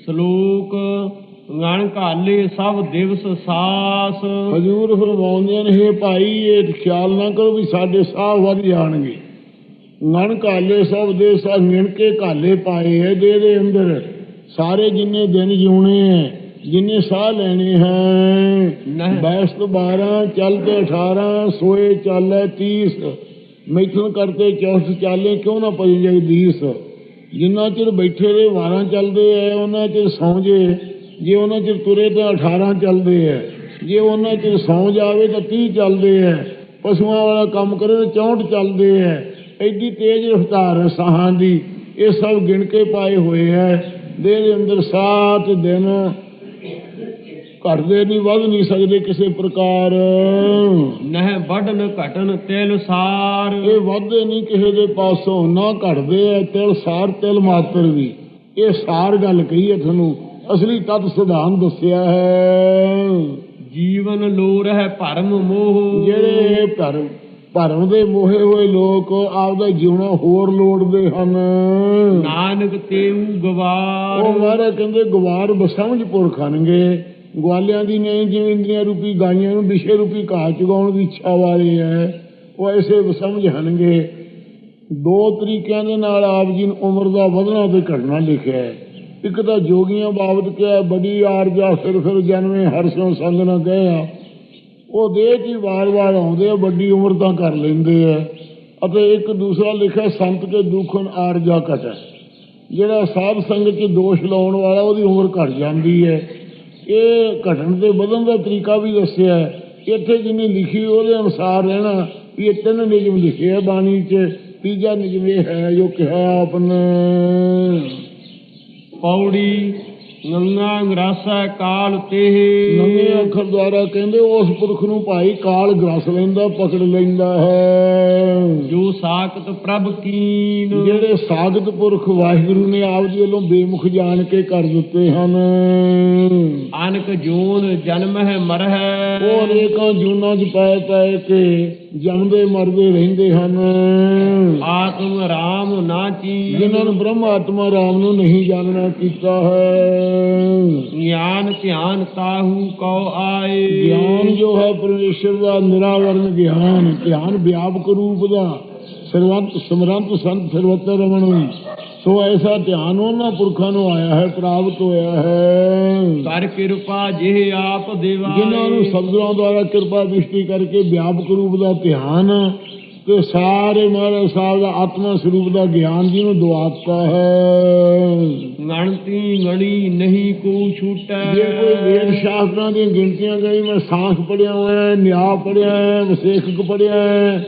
ਸ਼ਲੋਕ ਗਣ ਘਾਲੇ ਸਭ ਦਿਵਸ ਸਾਸ। ਹਜੂਰ ਫਰਮਾਉਂਦੇ ਨੇ ਭਾਈ ਇਹ ਖਿਆਲ ਨਾ ਕਰੋ ਵੀ ਸਾਡੇ ਸਾਹ ਵੱਧ ਜਾਣਗੇ। ਨਣ ਕਾਲੇ ਸਭ ਦੇ ਸਾ ਗਿਣ ਕੇ ਕਾਲੇ ਪਾਏ ਹੈ ਦੇ ਦੇ ਅੰਦਰ। ਸਾਰੇ ਜਿੰਨੇ ਦਿਨ ਜਿਉਣੇ ਹੈ ਜਿੰਨੇ ਸਾਹ ਲੈਣੇ ਹੈ। ਬੈਸਤ 12 ਚਲਤੇ 18 ਸੋਏ ਚਾਲੇ 30 ਮੈਥਨ ਕਰਤੇ ਚੌਥ ਚਾਲੇ ਕਿਉਂ ਨਾ ਪਈ ਜਗਦੀਸ਼? ਜਿੰਨਾ ਚਿਰ ਬੈਠੇ ਦੇ 12 ਚੱਲਦੇ ਐ ਉਹਨਾਂ ਚਿਰ ਸੌਂ ਜੇ। ਜੇ ਉਹਨਾਂ ਚਿਰ ਤੁਰੇ ਤਾਂ 18 ਚੱਲਦੇ ਐ ਜੇ ਉਹਨਾਂ ਚਿਰ ਸੌਂ ਜਾਵੇ ਤਾਂ 30 ਚੱਲਦੇ ਐ ਪਸ਼ੂਆਂ ਵਾਲਾ ਕੰਮ ਕਰੇ ਤਾਂ 64 ਚੱਲਦੇ ਐ ਐਡੀ ਤੇਜ਼ ਰਫ਼ਤਾਰ ਹੈ ਸਾਹਾਂ ਦੀ ਇਹ ਸਭ ਗਿਣ ਕੇ ਪਾਏ ਹੋਏ ਐ। ਦੇਹ ਦੇ ਅੰਦਰ ਸਾਤ ਦਿਨ ਘਟਦੇ ਨਹੀਂ ਵੱਧ ਨਹੀਂ ਸਕਦੇ ਕਿਸੇ ਪ੍ਰਕਾਰ। ਨਹਿ ਵੱਢਨ ਘਟਨ ਤਿਲ ਸਾਰ। ਇਹ ਵਾਧੇ ਨਹੀਂ ਕਿਸੇ ਦੇ ਪਾਸੋਂ ਨਾ ਘਟਦੇ ਐ ਤਿਲ ਸਾਰ ਤਿਲ ਮਾਤਰ ਵੀ। ਇਹ ਸਾਰ ਗੱਲ ਕਹੀ ਹੈ ਤੁਹਾਨੂੰ ਅਸਲੀ ਤਤ ਸਿਧਾਂਤ ਦੱਸਿਆ ਹੈ। ਜੀਵਨ ਲੋ ਰਹਿ ਭਰਮ ਮੋਹ। ਜਿਹੜੇ ਭਰਮ ਭਰਮ ਦੇ ਮੋਹੇ ਹੋਏ ਲੋਕ ਆਪਦਾ ਜਿਉਣਾ ਹੋਰ ਲੋੜਦੇ ਹਨ। ਨਾਨਕ ਤੇਊ ਗਵਾਰ। ਉਹ ਮਾਰੇ ਕਹਿੰਦੇ ਗਵਾਰ ਬਸਮਝ ਪੁਰਖਣਗੇ ਗਵਾਲਿਆਂ ਦੀ ਨਹੀਂ ਜਿਵੇਂ ਇੰਦਰੀਆਂ ਰੂਪੀ ਗਾਈਆਂ ਨੂੰ ਵਿਸ਼ੇ ਰੂਪੀ ਘਾਹ ਚੁਗਾਉਣ ਦੀ ਇੱਛਾ ਵਾਲੇ ਐ ਉਹ ਐਸੇ ਬਸਮਝ ਹਨਗੇ ਦੋ ਤਰੀਕਿਆਂ ਦੇ ਨਾਲ ਆਪ ਜੀ ਨੂੰ ਉਮਰ ਦਾ ਵਧਣਾ ਤੇ ਘਟਣਾ ਲਿਖਿਆ ਹੈ। ਇੱਕ ਤਾਂ ਜੋਗੀਆਂ ਬਾਬਤ ਕਿਹਾ ਬੜੀ ਆਰਜਾ ਫਿਰ ਫਿਰ ਜਨਮੇ ਹਰਸੋਂ ਸੰਗ ਨਾ ਗਏ ਆ ਉਹ ਦੇਹ 'ਚ ਹੀ ਵਾਰ-ਵਾਰ ਆਉਂਦੇ ਆ, ਵੱਡੀ ਉਮਰ ਤਾਂ ਕਰ ਲੈਂਦੇ ਆ। ਅਤੇ ਇੱਕ ਦੂਸਰਾ ਲਿਖਿਆ, ਸੰਤ ਕੇ ਦੁਖਨ ਆਰਜਾ ਘਟੈ। ਜਿਹੜਾ ਸਾਧ ਸੰਗਤ 'ਚ ਦੋਸ਼ ਲਾਉਣ ਵਾਲਾ, ਉਹਦੀ ਉਮਰ ਘਟ ਜਾਂਦੀ ਹੈ। ਇਹ ਘਟਣ 'ਤੇ ਵਧਣ ਦਾ ਤਰੀਕਾ ਵੀ ਦੱਸਿਆ ਇੱਥੇ ਜਿੰਨੀ ਲਿਖੀ, ਉਹਦੇ ਅਨੁਸਾਰ ਰਹਿਣਾ ਵੀ ਇਹ ਤਿੰਨ ਨਿਯਮ ਲਿਖੇ ਆ ਬਾਣੀ 'ਚ। ਤੀਜਾ ਨਿਯਮ ਇਹ ਹੈ, ਜੋ ਕਿਹਾ ਆਪਨੇ। ਪੌੜੀ ਗੰਗਾ ਗਰਾਸਾ ਕਾਲ ਤੇ ਨਵੇਂ ਅੱਖਰ ਦੁਆਰਾ ਕਹਿੰਦੇ ਉਸ ਪੁਰਖ ਨੂੰ ਭਾਈ ਕਾਲ ਗਰਸ ਲੈਂਦਾ ਪਕੜ ਲੈਂਦਾ ਹੈ। ਜੋ ਸਾਖਤ ਪ੍ਰਭ ਕੀਨ। ਜਿਹੜੇ ਸਾਗਤ ਪੁਰਖ ਵਾਹਿਗੁਰੂ ਨੇ ਆਪ ਜੀ ਵੱਲੋਂ ਬੇਮੁਖ ਜਾਣ ਕੇ ਕਰ ਦਿੱਤੇ ਹਨ। ਅਨਕ ਜੂਨ ਜਨਮ ਹੈ ਮਰਹਿ। ਉਹ ਅਨੇਕਾਂ ਜੂਨਾਂ 'ਚ ਪੈ ਪੈ ਕੇ ਜੰਮਦੇ ਮਰਦੇ ਰਹਿੰਦੇ ਹਨ। ਆਤਮ ਰਾਮ ਨਾ ਚੀ ਜਿਨ੍ਹਾਂ ਨੂੰ ਬ੍ਰਹਮ ਆਤਮਾ ਰਾਮ ਨੂੰ ਨਹੀਂ ਜਾਣਨਾ ਕੀਤਾ ਹੈ। ਗਿਆਨ ਧਿਆਨ ਤਾਹੂ ਕਉ ਆਏ। ਗਿਆਨ ਜੋ ਹੈ ਪਰਮੇਸ਼ਰ ਦਾ ਨਿਰਾਵਰਨ ਗਿਆਨ ਧਿਆਨ ਵਿਆਪਕ ਰੂਪ ਦਾ। ਸਰਵੰਤ ਸਮਰੰਤ ਸੰਤ ਸਰਵਤਰ ਰਮਣ ਸੋ ਐਸਾ ਧਿਆਨ ਉਹਨਾਂ ਪੁਰਖਾਂ ਨੂੰ ਆਇਆ ਹੈ ਪ੍ਰਾਪਤ ਹੋਇਆ ਹੈ। ਕਰ ਕਿਰਪਾ ਜਿਹ ਆਪ ਦੇਵਾ ਜਿਨ੍ਹਾਂ ਨੂੰ ਸਤਿਗੁਰਾਂ ਦੁਆਰਾ ਕਿਰਪਾ ਦ੍ਰਿਸ਼ਟੀ ਕਰਕੇ ਵਿਆਪਕ ਰੂਪ ਦਾ ਧਿਆਨ ਤੇ ਸਾਰੇ ਮਹਾਰਾਜ ਸਾਹਿਬ ਦਾ ਆਤਮਾ ਸਰੂਪ ਦਾ ਗਿਆਨ ਜੀ ਨੂੰ ਦਵਾਤਾ ਹੈ। ਗਣਤੀ ਗਣੀ ਨਹੀਂ ਕੋ ਛੂਟੈ। ਜੇ ਕੋਈ ਵੇਦ ਸ਼ਾਸਤਰਾਂ ਦੀਆਂ ਗਿਣਤੀਆਂ ਗਈ ਮੈਂ ਸਾਖ ਪੜਿਆ ਹੋਇਆ ਹੈ ਨਿਆਂ ਪੜਿਆ ਹੈ ਵਿਸ਼ੇਸ਼ਕ ਪੜਿਆ ਹੈ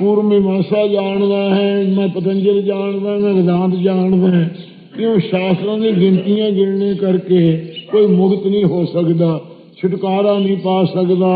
ਪੂਰਵ ਮੀਮਾਂਸਾ ਜਾਣਦਾ ਹੈ ਮੈਂ ਪਤੰਜਲ ਜਾਣਦਾ ਮੈਂ ਵਿਦਾਂਤ ਜਾਣਦਾ ਕਿਉਂ ਸ਼ਾਸਤਰਾਂ ਦੀ ਗਿਣਤੀਆਂ ਗਿਣਨੇ ਕਰਕੇ ਕੋਈ ਮੁਕਤ ਨਹੀਂ ਹੋ ਸਕਦਾ ਛੁਟਕਾਰਾ ਨਹੀਂ ਪਾ ਸਕਦਾ।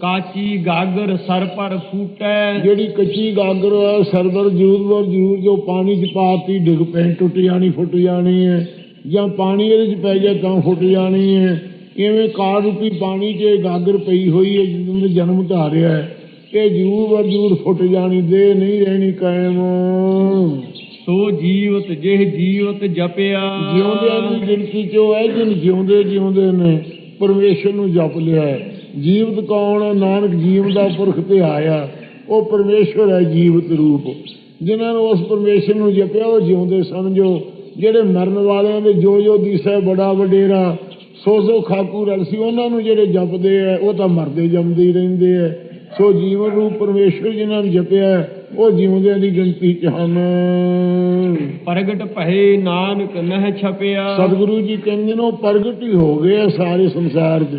ਕਾਚੀ ਗਾਗਰ ਸਰ ਪਰ ਫੂਟੈ। ਜਿਹੜੀ ਕੱਚੀ ਗਾਗਰ ਹੈ ਸਰਵਰ ਜੂਰ ਵਰ ਜੂਰ ਜੋ ਪਾਣੀ ਚ ਪਾਤੀ ਡਿੱਗ ਪੈ ਟੁੱਟ ਜਾਣੀ ਫੁੱਟ ਜਾਣੀ ਹੈ। ਜਾਂ ਪਾਣੀ ਇਹਦੇ ਚ ਪੈ ਗਿਆ ਤਾਂ ਫੁੱਟ ਜਾਣੀ ਹੈ। ਇਵੇਂ ਕਾਰ ਰੂਪੀ ਪਾਣੀ 'ਚ ਗਾਗਰ ਪਈ ਹੋਈ ਹੈ ਜਿਸ ਨੇ ਜਨਮ ਧਾਰਿਆ ਹੈ। ਇਹ ਜੂਰ ਵਰ ਜੂਰ ਫੁੱਟ ਜਾਣੀ ਦੇ ਨਹੀਂ ਰਹਿਣੀ ਕਾਇਮ। ਸੋ ਜੀਵਤ ਜਿਹ ਜੀਵਤ ਜਪਿਆ। ਜਿਉਂਦਿਆਂ ਦੀ ਗਿਣਤੀ ਚੋਂ ਹੈ ਜਿਨ ਜਿਉਂਦੇ ਜਿਉਂਦੇ ਨੇ ਪਰਮੇਸ਼ਰ ਨੂੰ ਜਪ ਲਿਆ। ਹੈ। ਜੀਵਤ ਕੌਣ? ਨਾਨਕ ਜੀਵ ਦਾ ਪੁਰਖ ਤੇ ਆਇਆ। ਉਹ ਪਰਮੇਸ਼ਰ ਹੈ ਜੀਵਤ ਰੂਪ। ਜਿਨ੍ਹਾਂ ਨੂੰ ਉਸ ਪਰਮੇਸ਼ਰ ਨੂੰ ਜਪਿਆ ਉਹ ਜਿਉਂਦੇ ਸਮਝੋ ਜਿਹੜੇ ਮਰਨ ਵਾਲਿਆਂ ਦੇ ਜੋ ਜੋ ਦਿਸੈ ਬੜਾ ਵਡੇਰਾ। ਸੋ ਸੋ ਖਾਕੂ ਰਲਸੀ ਉਹਨਾਂ ਨੂੰ ਜਿਹੜੇ ਜਪਦੇ ਆ ਉਹ ਤਾਂ ਮਰਦੇ ਜੰਮਦੇ ਹੀ ਰਹਿੰਦੇ ਆ। ਸੋ ਜੀਵਨ ਰੂਪ ਪਰਮੇਸ਼ਰ ਜਿਨ੍ਹਾਂ ਨੂੰ ਜਪਿਆ ਉਹ ਜਿਉਂਦਿਆਂ ਦੀ ਗਿਣਤੀ ਚ ਹਨ। ਪ੍ਰਗਟ ਭਏ ਨਾਨਕ ਨਹਿ ਛਪਿਆ। ਸਤਿਗੁਰੂ ਜੀ ਕਹਿੰਦੇ ਨੇ ਉਹ ਪ੍ਰਗਟ ਹੀ ਹੋ ਗਏ ਆ ਸਾਰੇ ਸੰਸਾਰ 'ਚ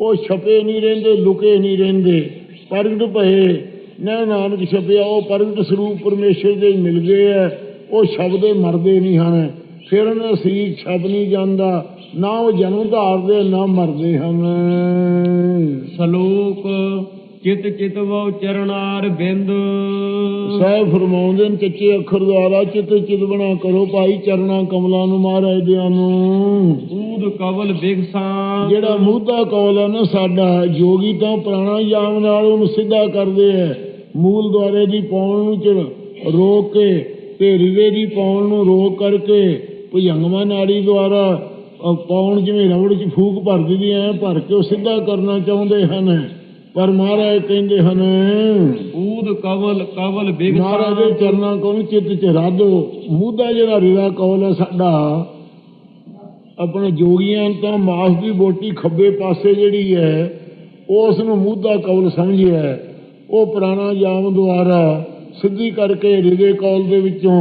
ਉਹ ਛਪੇ ਨਹੀਂ ਰਹਿੰਦੇ ਲੁਕੇ ਨਹੀਂ ਰਹਿੰਦੇ। ਪ੍ਰਗਟ ਭਏ ਨਾ ਨਾਨਕ ਛਪਿਆ ਉਹ ਪ੍ਰਗਟ ਸਰੂਪ ਪਰਮੇਸ਼ਰ ਦੇ ਮਿਲ ਗਏ ਆ। ਉਹ ਸ਼ਬਦੇ ਮਰਦੇ ਨਹੀਂ ਹਨ। ਫਿਰ ਉਹਨਾਂ ਦਾ ਸਰੀਰ ਛਪ ਨਹੀਂ ਜਾਂਦਾ ਨਾ ਉਹ ਜਨਮ ਧਾਰਦੇ ਨਾ ਮਰਦੇ ਹਨ। ਸ਼ਲੋਕ ਚਿਤ ਚਿਤ ਵਉ ਚਰਨਾਰ ਬਿੰਦ। ਸਾਹਿਬ ਫਰਮਾਉਂਦੇ ਨੇ ਚੱਚੇ ਅੱਖਰ ਦੁਆਰਾ ਚਿਤ ਚਿਤ ਬਣਾ ਕਰੋ ਭਾਈ ਚਰਣਾ ਕਮਲਾਂ ਨੂੰ ਮਹਾਰਾਜ ਦਿਆਂ ਨੂੰ। ਊਦ ਕਵਲ ਬਿਗਸਾਂ ਜਿਹੜਾ ਮੂਧਾ ਕੌਲ ਹੈ ਨਾ ਸਾਡਾ ਜੋਗੀ ਤਾਂ ਪ੍ਰਾਣਾਯਾਮ ਨਾਲ ਉਹਨੂੰ ਸਿੱਧਾ ਕਰਦੇ ਐ ਮੂਲ ਦੁਆਰੇ ਦੀ ਪੌਣ ਨੂੰ ਚੜ ਰੋਕ ਕੇ ਤੇ ਰਿਵੇ ਦੀ ਪੌਣ ਨੂੰ ਰੋਕ ਕਰਕੇ ਭੁਜੰਗਮਾ ਨਾੜੀ ਦੁਆਰਾ ਪੌਣ ਜਿਵੇਂ ਰਬੜ 'ਚ ਫੂਕ ਭਰ ਦਿੰਦੀ ਐ ਭਰ ਕੇ ਉਹ ਸਿੱਧਾ ਕਰਨਾ ਚਾਹੁੰਦੇ ਹਨ। ਪਰ ਮਹਾਰਾਜ ਕਹਿੰਦੇ ਹਨ ਊਦ ਕਵਲ ਕਵਲ ਮਹਾਰਾਜ ਦੇ ਚਰਨਾਂ ਕੋਲ ਚਿੱਤ 'ਚ ਰਾਧੋ ਮੂਧਾ ਜਿਹੜਾ ਰਿਵਾ ਕੌਲ ਹੈ ਸਾਡਾ ਆਪਣੇ ਜੋਗੀਆਂ ਤਾਂ ਮਾਸ ਦੀ ਬੋਟੀ ਖੱਬੇ ਪਾਸੇ ਜਿਹੜੀ ਹੈ ਉਸ ਨੂੰ ਮੂਧਾ ਕੌਲ ਸਮਝਿਆ। ਉਹ ਪੁਰਾਣਾ ਜਾਮ ਦੁਆਰਾ ਸਿੱਧੀ ਕਰਕੇ ਰਿਵੇ ਕੌਲ ਦੇ ਵਿੱਚੋਂ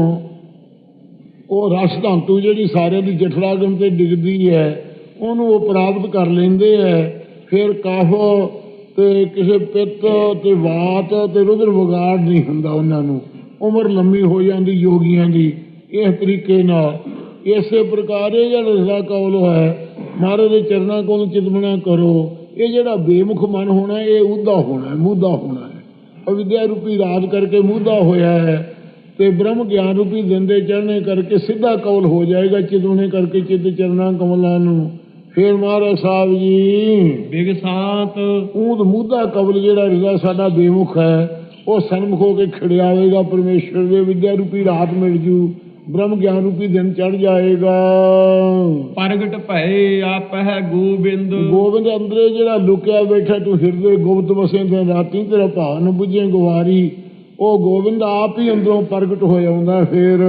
ਉਹ ਰਸ ਧਾਂਤੂ ਜਿਹੜੀ ਸਾਰਿਆਂ ਦੀ ਜਠਰਾਗਮ ਤੇ ਡਿੱਗਦੀ ਹੈ ਉਹਨੂੰ ਉਹ ਪ੍ਰਾਪਤ ਕਰ ਲੈਂਦੇ ਹੈ। ਫਿਰ ਕਾਹੋ ਤੇ ਕਿਸੇ ਪਿੱਤ ਤੇ ਵਾਤ ਤੇ ਰੁਦਰ ਵਿਗਾੜ ਨਹੀਂ ਹੁੰਦਾ ਉਹਨਾਂ ਨੂੰ। ਉਮਰ ਲੰਮੀ ਹੋ ਜਾਂਦੀ ਯੋਗੀਆਂ ਦੀ। ਇਸ ਤਰੀਕੇ ਨਾਲ ਇਸੇ ਪ੍ਰਕਾਰ ਇਹ ਜਿਹੜਾ ਰਸਾ ਕੌਲ ਹੈ, ਮਹਾਰਾਜ ਦੇ ਚਰਨਾਂ ਕੋਲ ਚਿਤਮਣਾ ਕਰੋ। ਇਹ ਜਿਹੜਾ ਬੇਮੁਖ ਮਨ ਹੋਣਾ, ਇਹ ਉਹਦਾ ਹੋਣਾ ਹੈ ਮੂਦਾ ਹੋਣਾ ਹੈ। ਅਵਿਦਿਆ ਰੂਪੀ ਰਾਜ ਕਰਕੇ ਮੂਦਾ ਹੋਇਆ ਹੈ ਤੇ ਬ੍ਰਹਮ ਗਿਆਨ ਰੂਪੀ ਦਿੰਦੇ ਦੇ ਕਰਕੇ ਸਿੱਧਾ ਕੌਲ ਹੋ ਜਾਏਗਾ ਚਿਤੁਣੇ ਕਰਕੇ ਚਿਤ ਚਰਨਾਂ ਕਮਲਾਂ ਨੂੰ। ਫੇਰ ਮਹਾਰਾਜ ਸਾਹਿਬ ਜੀ ਬਿਗਸਾਂਤ ਊਦ ਮੂਦਾ ਕਬਲ ਜਿਹੜਾ ਰਿਜ਼ਾ ਸਾਡਾ ਬੇਮੁਖ ਹੈ ਉਹ ਸਨਮੁਖ ਹੋ ਕੇ ਖੜਿਆਵੇਗਾ ਪਰਮੇਸ਼ਰ ਦੇ ਵਿਦਿਆ ਰੂਪੀ ਰਾਤ ਮਿਲ ਜੂ ਬ੍ਰਹਮ ਗਿਆਨ ਰੂਪੀ ਦਿਨ ਚੜ ਜਾਏਗਾ। ਪ੍ਰਗਟ ਭਏ ਆਪਹਿ ਗੋਬਿੰਦ। ਗੋਬਿੰਦ ਅੰਦਰੇ ਜਿਹੜਾ ਲੁਕਿਆ ਬੈਠਾ ਤੂੰ ਹਿਰਦੇ ਗੁਪਤ ਵਸੇ ਤੇ ਰਾਤੀ ਤੇਰਾ ਭਾਵ ਨ ਬੁਝੇ ਗਵਾਰੀ ਉਹ ਗੋਬਿੰਦ ਆਪ ਹੀ ਅੰਦਰੋਂ ਪ੍ਰਗਟ ਹੋ ਜਾਂਦਾ ਫਿਰ।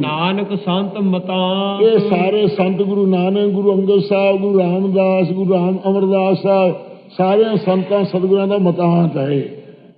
ਨਾਨਕ ਸੰਤ ਮਤਾਂ। ਇਹ ਸਾਰੇ ਸੰਤ ਗੁਰੂ ਨਾਨਕ ਗੁਰੂ ਅੰਗਦ ਸਾਹਿਬ ਗੁਰੂ ਰਾਮਦਾਸ ਗੁਰੂ ਰਾਮ ਅਮਰਦਾਸ ਸਾਹਿਬ ਸਾਰਿਆਂ ਸੰਤਾਂ ਸਤਿਗੁਰਾਂ ਦਾ ਮਤਾਂਤ ਹੈ।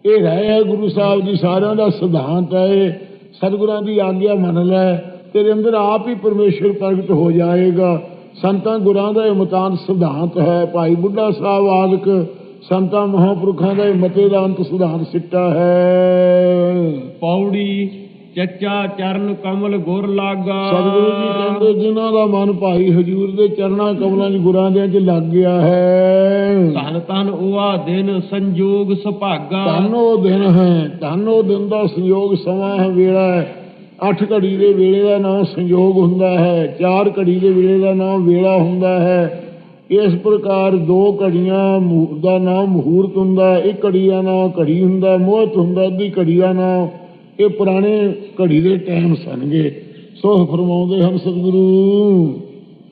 ਇਹ ਰਹੇ ਹੈ ਗੁਰੂ ਸਾਹਿਬ ਜੀ ਸਾਰਿਆਂ ਦਾ ਸਿਧਾਂਤ ਹੈ। ਸਤਿਗੁਰਾਂ ਦੀ ਆਗਿਆ ਮੰਨ ਲੈ ਤੇਰੇ ਅੰਦਰ ਆਪ ਹੀ ਪਰਮੇਸ਼ਰ ਪ੍ਰਗਟ ਹੋ ਜਾਏਗਾ। ਸੰਤਾਂ ਗੁਰਾਂ ਦਾ ਇਹ ਮਤਾਂਤ ਸਿਧਾਂਤ ਹੈ। ਭਾਈ ਬੁੱਢਾ ਸਾਹਿਬ ਆਦਿਕ ਸੰਤਾਂ ਮਹਾਂਪੁਰਖਾਂ ਦਾ ਇਹ ਮਤੇ ਦਾ ਅੰਤ ਸਿਧਾਂਤ ਸਿੱਟਾ ਹੈ। ਪੌੜੀ ਚੱਚਾ ਚਰਨ ਕਮਲ ਗੁਰ ਲਾਗਾ। ਸਤਿਗੁਰੂ ਜੀ ਕਹਿੰਦੇ ਜਿਨ੍ਹਾਂ ਦਾ ਮਨ ਭਾਈ ਹਜੂਰ ਦੇ ਚਰਨਾਂ ਕਮਲਾਂ 'ਚ ਗੁਰਾਂ ਦੇ 'ਚ ਲੱਗ ਗਿਆ ਹੈ। ਧਨ ਧਨ ਉਆ ਦਿਨ ਸੰਜੋਗ ਸੁਭਾਗਾ। ਧੰਨ ਉਹ ਦਿਨ ਹੈ ਧੰਨ ਉਹ ਦਿਨ ਦਾ ਸੰਯੋਗ ਸਮਾਂ ਹੈ ਵੇਲਾ ਹੈ। ਅੱਠ ਘੜੀ ਦੇ ਵੇਲੇ ਦਾ ਨਾਮ ਸੰਯੋਗ ਹੁੰਦਾ ਹੈ ਚਾਰ ਘੜੀ ਦੇ ਵੇਲੇ ਦਾ ਨਾਮ ਵੇਲਾ ਹੁੰਦਾ ਹੈ। ਇਸ ਪ੍ਰਕਾਰ ਦੋ ਘੜੀਆਂ ਦਾ ਨਾਮ ਮਹੂਰਤ ਹੁੰਦਾ ਹੈ ਇੱਕ ਘੜੀ ਦਾ ਨਾਮ ਘੜੀ ਹੁੰਦਾ ਹੈ, ਮੋਹਤ ਹੁੰਦਾ ਅੱਧੀ ਘੜੀ ਦਾ ਨਾਮ ਇਹ ਪੁਰਾਣੇ ਘੜੀ ਦੇ ਟਾਈਮ ਸਨਗੇ ਸੋ ਫਰਮਾਉਂਦੇ ਹਨ ਸਤਿਗੁਰੂ।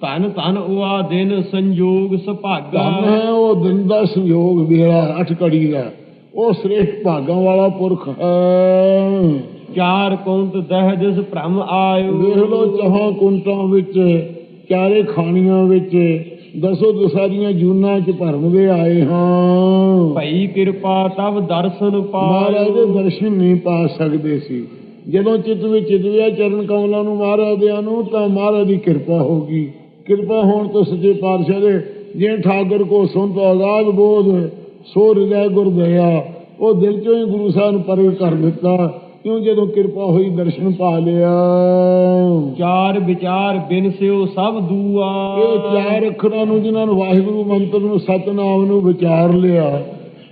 ਧਨ ਧਨ ਉਆ ਦਿਨ ਸੰਜੋਗ ਸੁਭਾਗਾ। ਹੈ ਉਹ ਦਿਨ ਦਾ ਸੰਯੋਗ ਵੇਲਾ ਅੱਠ ਘੜੀ ਦਾ। ਉਹ ਸ੍ਰੇਸ਼ਟ ਭਾਗਾਂ ਵਾਲਾ ਪੁਰਖ ਹੈ। ਚਾਰ ਕੁੰਤ ਦਹ ਜਿਸ ਭ੍ਰਮ ਆਇਓ। ਵੇਖ ਲੋ ਚਹਾਂ ਕੁੰਟਾਂ ਵਿੱਚ ਚਾਰੇ ਖਾਣੀਆਂ ਵਿੱਚ ਦਸੋ ਦਸਾਰੀਆਂ ਜੂਨਾਂ ਚ ਭਰਮਦੇ ਆਏ ਹਾਂ। ਭਈ ਕਿਰਪਾ ਤਬ ਦਰਸ਼ਨ ਮਹਾਰਾਜ ਦੇ ਪਾਇਓ ਦਰਸ਼ਨ ਨਹੀਂ ਪਾ ਸਕਦੇ ਸੀ। ਜਦੋਂ ਚਿੱਤ ਵਿੱਚ ਚਿਤਵਿਆ ਚਰਨ ਕਮਲਾਂ ਨੂੰ ਮਹਾਰਾਜ ਦਿਆਂ ਨੂੰ ਤਾਂ ਮਹਾਰਾਜ ਦੀ ਕਿਰਪਾ ਹੋਗੀ ਕਿਰਪਾ ਹੋਣ ਤੋਂ ਸੱਚੇ ਪਾਤਸ਼ਾਹ ਦੇ ਜੇ ਠਾਕਰ ਕੋ ਸੁਨਤ ਆਜ਼ਾਦ ਬੋਧ ਸੋ ਹਿਰਦੈ ਗੁਰ ਦਇਆ ਉਹ ਦਿਲ ਚੋਂ ਹੀ ਗੁਰੂ ਸਾਹਿਬ ਨੂੰ ਪ੍ਰਗਟ ਕਰ ਦਿੱਤਾ। ਕਿਉਂ ਜਦੋਂ ਕਿਰਪਾ ਹੋਈ ਦਰਸ਼ਨ ਪਾ ਲਿਆ? ਚਾਰ ਵਿਚਾਰ ਬਿਨ ਸਿਓ ਸਭ ਦੂਆ। ਇਹ ਚਾਰ ਅੱਖਰਾਂ ਨੂੰ ਜਿਨ੍ਹਾਂ ਨੂੰ ਵਾਹਿਗੁਰੂ ਮੰਤਰ ਨੂੰ ਸਤਨਾਮ ਨੂੰ ਵਿਚਾਰ ਲਿਆ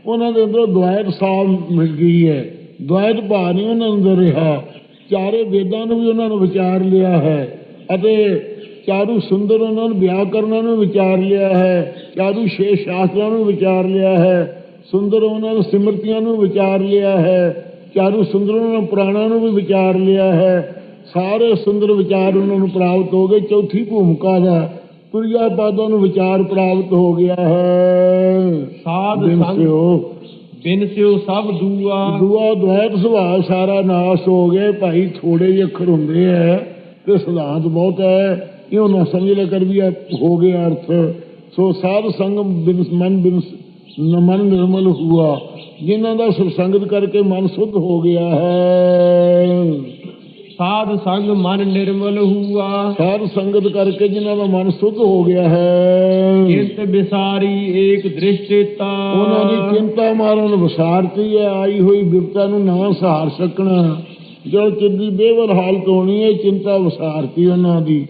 ਉਹਨਾਂ ਦੇ ਅੰਦਰ ਦੁਆਇਤ ਸਾਹ ਮਿਲ ਗਈ ਹੈ। ਦੁਆਇਤ ਭਾਅ ਨਹੀਂ ਉਹਨਾਂ ਅੰਦਰ ਰਿਹਾ। ਚਾਰੇ ਵੇਦਾਂ ਨੂੰ ਵੀ ਉਹਨਾਂ ਨੂੰ ਵਿਚਾਰ ਲਿਆ ਹੈ ਅਤੇ ਚਾਰੂ ਸੁੰਦਰ ਉਹਨਾਂ ਨੂੰ ਵਿਆਕਰਨਾਂ ਨੂੰ ਵਿਚਾਰ ਲਿਆ ਹੈ। ਚਾਰੂ ਛੇ ਸ਼ਾਸਤਰਾਂ ਨੂੰ ਵਿਚਾਰ ਲਿਆ ਹੈ। ਸੁੰਦਰ ਉਹਨਾਂ ਨੂੰ ਸਿਮਰਤੀਆਂ ਨੂੰ ਵਿਚਾਰ ਲਿਆ ਹੈ। ਚਾਰੂ ਸੁੰਦਰ ਨੂੰ ਪੁਰਾਣਾਂ ਨੂੰ ਵੀ ਵਿਚਾਰ ਲਿਆ ਹੈ। ਸਾਰੇ ਸੁੰਦਰ ਵਿਚਾਰ ਉਹਨਾਂ ਨੂੰ ਪ੍ਰਾਪਤ ਹੋ ਗਏ। ਚੌਥੀ ਭੂਮਿਕਾ ਦਾ ਤੁਰਿਆ ਪਾਦਾਂ ਨੂੰ ਵਿਚਾਰ ਪ੍ਰਾਪਤ ਹੋ ਗਿਆ ਹੈ। ਸਾਧ ਸੰਗ ਬਿਨ ਸਿਓ ਸਭ ਦੂਆ। ਦੁਆ ਦੁਆਇਤ ਸੁਭਾਅ ਸਾਰਾ ਨਾਸ ਹੋ ਗਏ ਭਾਈ ਥੋੜੇ ਜਿਹੇ ਅੱਖਰ ਹੁੰਦੇ ਐ ਤੇ ਸਿਧਾਂਤ ਬਹੁਤ ਹੈ ਇਹੋ ਨਾ ਸਮਝ ਲੈ ਕਰ ਵੀ ਹੋ ਗਿਆ ਅਰਥ। ਸੋ ਸਾਧ ਸੰਗਮ ਬਿਨ ਮਨ ਬਿਨ ਮਨ ਨਿਰਮਲ ਹੁਆ। ਜਿਨ੍ਹਾਂ ਦਾ ਸੰਗਤ ਕਰਕੇ ਮਨ ਸੁੱਧ ਹੋ ਗਿਆ ਹੈ। ਸਾਧ ਸੰਗ ਮਨ ਨਿਰਮਲ ਹੁਆ। ਸਾਧ ਸੰਗਤ ਕਰਕੇ ਜਿਨ੍ਹਾਂ ਦਾ ਮਨ ਸੁੱਧ ਹੋ ਗਿਆ ਹੈ। ਚਿੰਤ ਵਿਸਾਰੀ ਏਕ ਦ੍ਰਿਸ਼ਟਤਾ। ਉਹਨਾਂ ਦੀ ਚਿੰਤਾ ਮਾਰਨ ਵਿਸਾਰਤੀ ਹੈ। ਆਈ ਹੋਈ ਬਿਪਤਾ ਨੂੰ ਨਾ ਸਹਾਰ ਸਕਣਾ। ਜੋ ਚਿੱਦੀ ਬੇਵਰ ਹਾਲਤ ਹੋਣੀ ਹੈ। ਚਿੰਤਾ ਵਿਸਾਰਤੀ ਉਹਨਾਂ ਦੀ।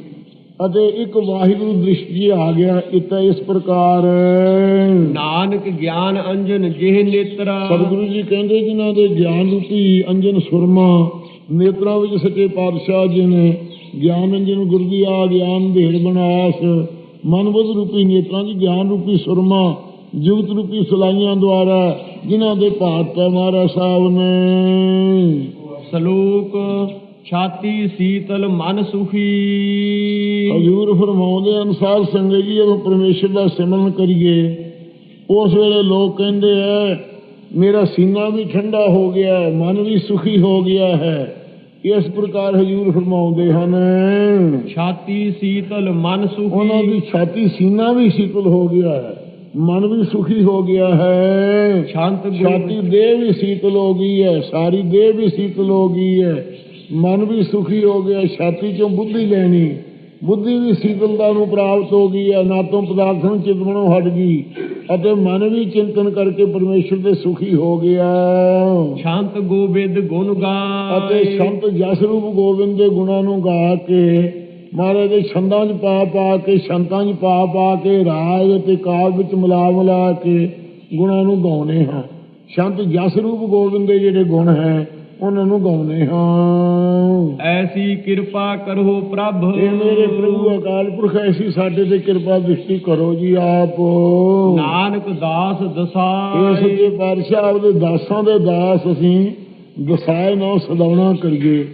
ਅਤੇ ਇੱਕ ਵਾਹਿਗੁਰੂ ਦ੍ਰਿਸ਼ਟੀ ਆ ਗਿਆ ਇਤਾ ਇਸ ਪ੍ਰਕਾਰ ਨਾਨਕ ਗਿਆਨ ਅੰਜਨ ਜਿਹ ਨੇਤਰਾ। ਸਤਿਗੁਰੂ ਜੀ ਕਹਿੰਦੇ ਜਿਨ੍ਹਾਂ ਦੇ ਗਿਆਨ ਰੂਪੀ ਅੰਜਨ ਸੁਰਮਾ ਨੇਤਰਾਂ ਵਿੱਚ ਸੱਚੇ ਪਾਤਸ਼ਾਹ ਜੀ ਨੇ ਗਿਆਨ ਅੰਜਨ ਗੁਰਦੀਆ ਗਿਆਨ ਦੇੜ ਬਨਾਸ ਮਨਬੁੱਧ ਰੂਪੀ ਨੇਤਰਾਂ ਦੀ ਗਿਆਨ ਰੂਪੀ ਸੁਰਮਾ ਜੁਗਤ ਰੂਪੀ ਸਲਾਈਆਂ ਦੁਆਰਾ ਜਿਨ੍ਹਾਂ ਦੇ ਪੈ ਮਹਾਰਾਜ ਸਾਹਿਬ ਨੇ। ਸ਼ਲੋਕ ਛਾਤੀ ਸੀਤਲ ਮਨ ਸੁਖੀ। ਹਜ਼ੂਰ ਫਰਮਾਉਂਦੇ ਅਨੁਸਾਰ ਸੰਗਤ ਜੀ ਜਦੋਂ ਪਰਮੇਸ਼ਰ ਦਾ ਸਿਮਰਨ ਕਰੀਏ ਉਸ ਵੇਲੇ ਲੋਕ ਕਹਿੰਦੇ ਐ ਮੇਰਾ ਸੀਨਾ ਵੀ ਠੰਡਾ ਹੋ ਗਿਆ ਹੈ ਮਨ ਵੀ ਸੁਖੀ ਹੋ ਗਿਆ ਹੈ। ਇਸ ਪ੍ਰਕਾਰ ਹਜ਼ੂਰ ਫਰਮਾਉਂਦੇ ਹਨ। ਛਾਤੀ ਸੀਤਲ ਮਨ ਉਹਨਾਂ ਸੁਖੀ ਦੀ ਛਾਤੀ ਸੀਨਾ ਵੀ ਸ਼ੀਤਲ ਹੋ ਗਿਆ ਹੈ ਮਨ ਵੀ ਸੁਖੀ ਹੋ ਗਿਆ ਹੈ। ਸ਼ਾਂਤ ਗੁਰੂ ਛਾਤੀ ਦੇਹ ਵੀ ਸ਼ੀਤਲ ਹੋ ਗਈ ਹੈ ਸਾਰੀ ਦੇਹ ਵੀ ਸ਼ੀਤਲ ਹੋ ਗਈ ਹੈ। ਮਨ ਵੀ ਸੁਖੀ ਹੋ ਗਿਆ ਛਾਤੀ ਚੋਂ ਬੁੱਧੀ ਲੈਣੀ। ਬੁੱਧੀ ਵੀ ਸ਼ੀਤਲਤਾ ਨੂੰ ਪ੍ਰਾਪਤ ਹੋ ਗਈ ਹੈ ਨਾ ਤੋਂ ਪਦਾਰਥ ਨੂੰ ਚਿਤਵਣੋਂ ਹਟ ਗਈ। ਅਤੇ ਮਨ ਵੀ ਚਿੰਤਨ ਕਰਕੇ ਪਰਮੇਸ਼ਰ ਦੇ ਸੁਖੀ ਹੋ ਗਿਆ। ਸ਼ਾਂਤ ਗੋਬਿੰਦ ਗੁਣ ਅਤੇ ਗਾਏ ਸੰਤ ਜਸ ਰੂਪ ਗੋਬਿੰਦ ਦੇ ਗੁਣਾਂ ਨੂੰ ਗਾ ਕੇ ਮਹਾਰਾਜ ਦੇ ਛੰਦਾਂ 'ਚ ਪਾ ਪਾ ਕੇ ਸ਼ੰਤਾਂ 'ਚ ਪਾ ਪਾ ਕੇ ਰਾਗ ਤੇ ਕਾਵ ਵਿੱਚ ਮਿਲਾ ਮਿਲਾ ਕੇ ਗੁਣਾਂ ਨੂੰ ਗਾਉਨੇ ਹਾਂ। ਸ਼ੰਤ ਜਸ ਰੂਪ ਗੋਬਿੰਦ ਦੇ ਜਿਹੜੇ ਗੁਣ ਹੈ ਉਹਨਾਂ ਨੂੰ ਗਾਉਨੇ ਹਾਂ। ਐਸੀ ਕਿਰਪਾ ਕਰੋ ਪ੍ਰਭ। ਇਹ ਮੇਰੇ ਪ੍ਰਭੂ ਅਕਾਲ ਪੁਰਖ ਐਸੀ ਸਾਡੇ ਤੇ ਕਿਰਪਾ ਦ੍ਰਿਸ਼ਟੀ ਕਰੋ ਜੀ ਆਪ। ਨਾਨਕ ਦਾਸ ਇਹ ਦਸਾਏ ਸੱਚੇ ਪਾਤਸ਼ਾਹ ਆਪਦੇ ਦਾਸਾਂ ਦੇ ਦਾਸ ਅਸੀਂ ਦਸਾਏ ਨਾ ਸਦਾਉਣਾ ਕਰੀਏ।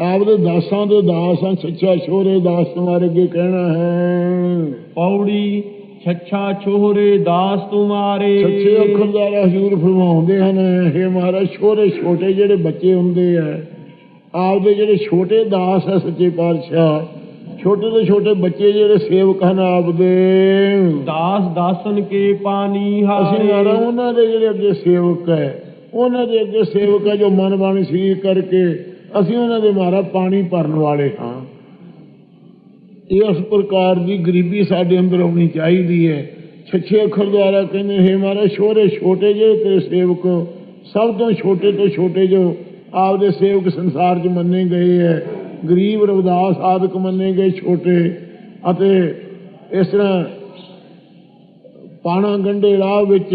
ਆਪਦੇ ਦਾਸਾਂ ਦੇ ਦਾਸ ਸੱਚਾ ਛੋਰੇ ਦਾਸ ਤੁਹਾਰੇ ਅੱਗੇ ਕਹਿਣਾ ਹੈ। ਪੌੜੀ ਛੱਛਾ ਛੋਹਰੇ ਦਾਸ ਤੁਮਾਰੇ ਸੱਚੇ ਅੱਖਰ ਦਾ ਹਜ਼ੂਰ ਫਰਮਾਉਂਦੇ ਹਨ ਇਹ ਮਹਾਰਾਜ ਛੋਰੇ ਛੋਟੇ ਜਿਹੜੇ ਬੱਚੇ ਹੁੰਦੇ ਆ ਆਪਦੇ ਜਿਹੜੇ ਛੋਟੇ ਦਾਸ ਹੈ ਸੱਚੇ ਪਾਤਸ਼ਾਹ ਛੋਟੇ ਤੋਂ ਛੋਟੇ ਬੱਚੇ ਜਿਹੜੇ ਸੇਵਕ ਹਨ ਆਪਦੇ। ਦਾਸ ਦਾਸਨ ਕੇ ਪਾਣੀ ਅਸੀਂ ਹਾਰੇ। ਮਾਰਾ ਉਹਨਾਂ ਦੇ ਜਿਹੜੇ ਅੱਗੇ ਸੇਵਕ ਹੈ ਉਹਨਾਂ ਦੇ ਅੱਗੇ ਸੇਵਕ ਹੈ ਜੋ ਮਨ ਬਾਣੀ ਸਰੀਰ ਕਰਕੇ ਅਸੀਂ ਉਹਨਾਂ ਦੇ ਮਾਰਾ ਪਾਣੀ ਭਰਨ ਵਾਲੇ ਹਾਂ। ਇਸ ਪ੍ਰਕਾਰ ਦੀ ਗਰੀਬੀ ਸਾਡੇ ਅੰਦਰ ਆਉਣੀ ਚਾਹੀਦੀ ਹੈ। ਛੱਛੇ ਅੱਖਰ ਦੁਆਰਾ ਕਹਿੰਦੇ, ਹੈ ਮਹਾਰਾਜ, ਛੋਰੇ ਛੋਟੇ ਜਿਹੇ ਤੇਰੇ ਸੇਵਕ, ਸਭ ਤੋਂ ਛੋਟੇ ਤੋਂ ਛੋਟੇ ਜੋ ਆਪਦੇ ਸੇਵਕ ਸੰਸਾਰ 'ਚ ਮੰਨੇ ਗਏ ਹੈ, ਗਰੀਬ ਰਵਿਦਾਸ ਆਦਿਕ ਮੰਨੇ ਗਏ ਛੋਟੇ, ਅਤੇ ਇਸ ਤਰ੍ਹਾਂ ਪਾਣਾ ਗੰਢੇ ਰਾਹ ਵਿੱਚ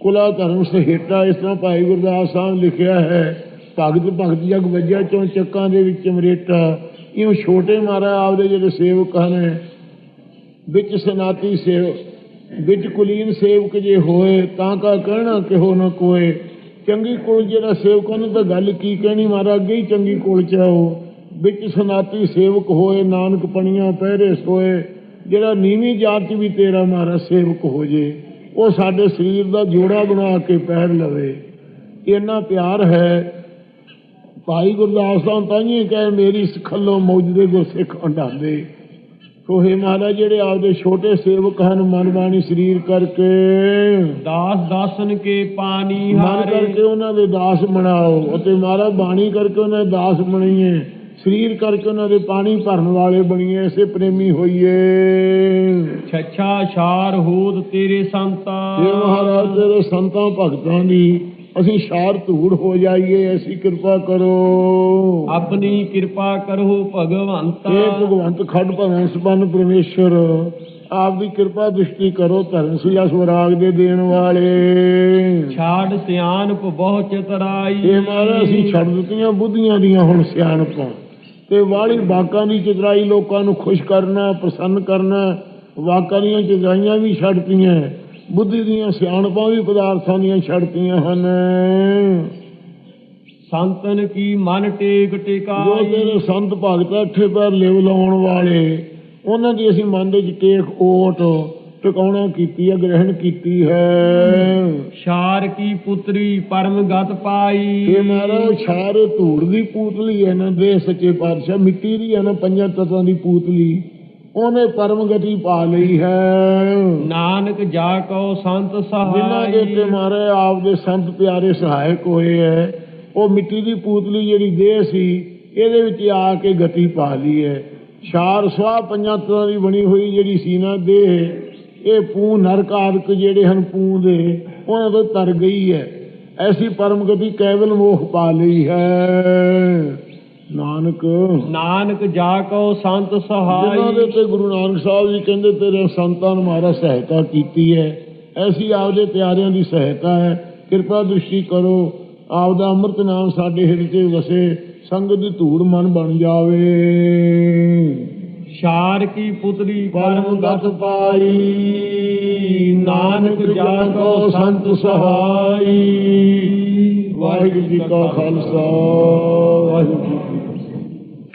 ਕੁਲਾ ਧਰਮ ਸਹੇਟਾ ਇਸ ਤਰ੍ਹਾਂ ਭਾਈ ਗੁਰਦਾਸ ਸਾਹਿਬ ਲਿਖਿਆ ਹੈ, ਭਗਤ ਭਗਤ ਜਗ ਵੱਜਿਆ ਚੋਂ ਚੱਕਾਂ ਦੇ ਵਿੱਚ ਮਰੇਟਾ ਕਿਉਂ ਛੋਟੇ ਮਹਾਰਾਜ ਆਪਦੇ ਜਿਹੜੇ ਸੇਵਕ ਹਨ, ਵਿੱਚ ਸਨਾਤੀ ਸੇਵ, ਵਿੱਚ ਕੁਲੀਨ ਸੇਵਕ ਜੇ ਹੋਏ, ਤਾਂ ਕਾ ਕਹਿਣਾ ਕਿਹੋ ਨਾ ਕੋਏ। ਚੰਗੀ ਕੋਲ ਜਿਹੜਾ ਸੇਵਕ ਉਹਨੂੰ ਤਾਂ ਗੱਲ ਕੀ ਕਹਿਣੀ ਮਹਾਰਾਜ ਅੱਗੇ ਹੀ ਚੰਗੀ ਕੋਲ ਚ ਆ ਉਹ ਵਿੱਚ ਸਨਾਤੀ ਸੇਵਕ ਹੋਏ, ਨਾਨਕ ਪਣੀਆਂ ਪਹਿਰੇ ਸੋਏ, ਜਿਹੜਾ ਨੀਵੀਂ ਜਾਤ 'ਚ ਵੀ ਤੇਰਾ ਮਹਾਰਾਜ ਸੇਵਕ ਹੋ ਜੇ, ਉਹ ਸਾਡੇ ਸਰੀਰ ਦਾ ਜੋੜਾ ਬਣਾ ਕੇ ਪਹਿਰ ਲਵੇ। ਇੰਨਾ ਪਿਆਰ ਹੈ ਭਾਈ ਗੁਰਦਾਸ ਸਾਹਿਬ ਤਾਂ ਹੀ ਕਹੇ ਮੇਰੀ ਸਖੱਲੋ ਮੌਜੂਦੇ ਗੁਰਸਿੱਖ ਹੰਡਾਉਂਦੇ ਸੋ ਇਹ ਮਹਾਰਾਜ ਜਿਹੜੇ ਆਪਦੇ ਛੋਟੇ ਸੇਵਕ ਹਨ ਮਨ ਬਾਣੀ ਸਰੀਰ ਕਰਕੇ ਦਾਸ ਦਾਸਨ ਕੇ ਪਾਣੀ ਮਨ ਹਾਰੇ। ਕਰਕੇ ਉਹਨਾਂ ਦੇ ਦਾਸ ਬਣਾਓ ਅਤੇ ਮਹਾਰਾਜ ਬਾਣੀ ਕਰਕੇ ਉਹਨਾਂ ਦੇ ਦਾਸ ਬਣੀਏ ਸਰੀਰ ਕਰਕੇ ਉਹਨਾਂ ਦੇ ਪਾਣੀ ਭਰਨ ਵਾਲੇ ਬਣੀਏ ਐਸੇ ਪ੍ਰੇਮੀ ਹੋਈਏ। ਛੱਛਾ ਛਾਰ ਹੋਦ ਤੇਰੇ ਸੰਤਾ। ਇਹ ਮਹਾਰਾਜ ਤੇਰੇ ਸੰਤਾਂ ਭਗਤਾਂ ਦੀ ਅਸੀਂ ਸ਼ਾਰ ਧੂੜ ਹੋ ਜਾਈਏ ਐਸੀ ਕਿਰਪਾ ਕਰੋ। ਆਪਣੀ ਕਿਰਪਾ ਕਰੋ ਭਗਵੰਤਾ। ਇਹ ਭਗਵੰਤ ਖੱਡ ਭਗਵਾਨ ਸਬਨ ਪਰਮੇਸ਼ਰ ਆਪ ਦੀ ਕਿਰਪਾ ਦ੍ਰਿਸ਼ਟੀ ਕਰੋ ਧਰਮ ਸੁਜਾ ਸਵਰਾਗ ਦੇ ਦੇਣ ਵਾਲੇ। ਛਾੜ ਸਿਆਣਪ ਬਹੁ ਚਤਰਾਈ ਇਹ ਮਹਾਰਾਜ ਅਸੀਂ ਛੱਡ ਦਿੱਤੀਆਂ ਬੁੱਧੀਆਂ ਦੀਆਂ ਹੁਣ ਸਿਆਣਪਾਂ। ਤੇ ਵਾਲੀ ਬਾਕਾਂ ਦੀ ਚਤਰਾਈ ਲੋਕਾਂ ਨੂੰ ਖੁਸ਼ ਕਰਨਾ ਪ੍ਰਸੰਨ ਕਰਨਾ ਵਾਕਾਂ ਦੀਆਂ ਚਤਰਾਈਆਂ ਵੀ ਛੱਡਤੀਆਂ ਬੁੱਧੀ ਦੀਆਂ ਸਿਆਣਪਾਂ ਵੀ ਪਦਾਰਥਾਂ ਦੀਆਂ ਛੱਡਤੀਆਂ ਹਨ। ਸੰਤਨ ਕੀ ਮਨ ਟੇਕ ਜੋ ਟਿਕਾਈ ਤੇਰੇ ਸੰਤ ਭਗਤ ਅੱਠੇ ਪੈਰ ਲਿਵ ਲਾਉਣ ਵਾਲੇ ਉਹਨਾਂ ਦੀ ਅਸੀਂ ਮਨ ਦੇ ਵਿੱਚ ਟੇਕ ਓਟ ਟਿਕਾਉਣਾ ਕੀਤੀ ਹੈ ਗ੍ਰਹਿਣ ਕੀਤੀ ਹੈ। ਸ਼ਾਰ ਕੀ ਪੁੱਤਰੀ ਪਰਮ ਗਤ ਪਾਈ? ਇਹ ਮਹਾਰਾਜ ਸਾਰੇ ਧੂੜ ਦੀ ਪੂਤਲੀ ਹੈ ਨਾ ਦੇ ਸੱਚੇ ਪਾਤਸ਼ਾਹ ਮਿੱਟੀ ਦੀ ਹੈ ਨਾ ਪੰਜਾਂ ਤਤਾਂ ਦੀ ਪੂਤਲੀ। ਉਹਨੇ ਪਰਮ ਗਤੀ ਪਾ ਲਈ ਹੈ। ਨਾਨਕ ਜਾ ਕੋ ਸੰਤ ਜਿਨ੍ਹਾਂ ਦੇ ਸਹਾਈ ਮਾਰੇ ਆਪ ਦੇ ਸੰਤ ਪਿਆਰੇ ਸਹਾਇਕ ਹੋਏ ਹੈ ਉਹ ਮਿੱਟੀ ਦੀ ਪੂਤਲੀ ਜਿਹੜੀ ਦੇਹ ਸੀ ਇਹਦੇ ਵਿੱਚ ਆ ਕੇ ਗਤੀ ਪਾ ਲਈ ਹੈ। ਚਾਰ ਸਵਾ ਪੰਜਾਂ ਤਰ੍ਹਾਂ ਦੀ ਬਣੀ ਹੋਈ ਜਿਹੜੀ ਸੀਨਾ ਦੇਹ ਇਹ ਪੂ ਨਰਕ ਆਦਿਕ ਜਿਹੜੇ ਹਨ ਪੂ ਦੇ ਉਹਨਾਂ ਤੋਂ ਤਰ ਗਈ ਹੈ। ਐਸੀ ਪਰਮ ਗਤੀ ਕੇਵਲ ਮੋਖ ਪਾ ਲਈ ਹੈ। ਨਾਨਕ। ਨਾਨਕ ਜਾ ਕੋ ਸੰਤ ਜਿਨ੍ਹਾਂ ਦੇ ਸਹਾਈ ਉੱਤੇ ਗੁਰੂ ਨਾਨਕ ਸਾਹਿਬ ਜੀ ਕਹਿੰਦੇ ਤੇਰੇ ਸੰਤਾਂ ਨੇ ਮਾਰਾ ਸਹਾਇਤਾ ਕੀਤੀ ਹੈ। ਐਸੀ ਆਪਦੇ ਪਿਆਰਿਆਂ ਦੀ ਸਹਾਇਤਾ ਹੈ। ਕਿਰਪਾ ਦ੍ਰਿਸ਼ਟੀ ਕਰੋ। ਆਪਦਾ ਅੰਮ੍ਰਿਤ ਨਾਮ ਸਾਡੇ ਹਿਰਦੇ ਵਸੇ। ਸੰਗਤ ਦੀ ਧੂੜ ਮਨ ਬਣ ਜਾਵੇ। ਸ਼ਾਰ ਕੀ ਪੁੱਤਰੀ ਗਤ ਗਤ ਪਾਈ। ਨਾਨਕ ਜਾ ਕੋ ਸੰਤ ਸਹਾਈ। ਵਾਹਿਗੁਰੂ ਜੀ ਕਾ ਖਾਲਸਾ। ਵਾਹਿਗੁਰੂ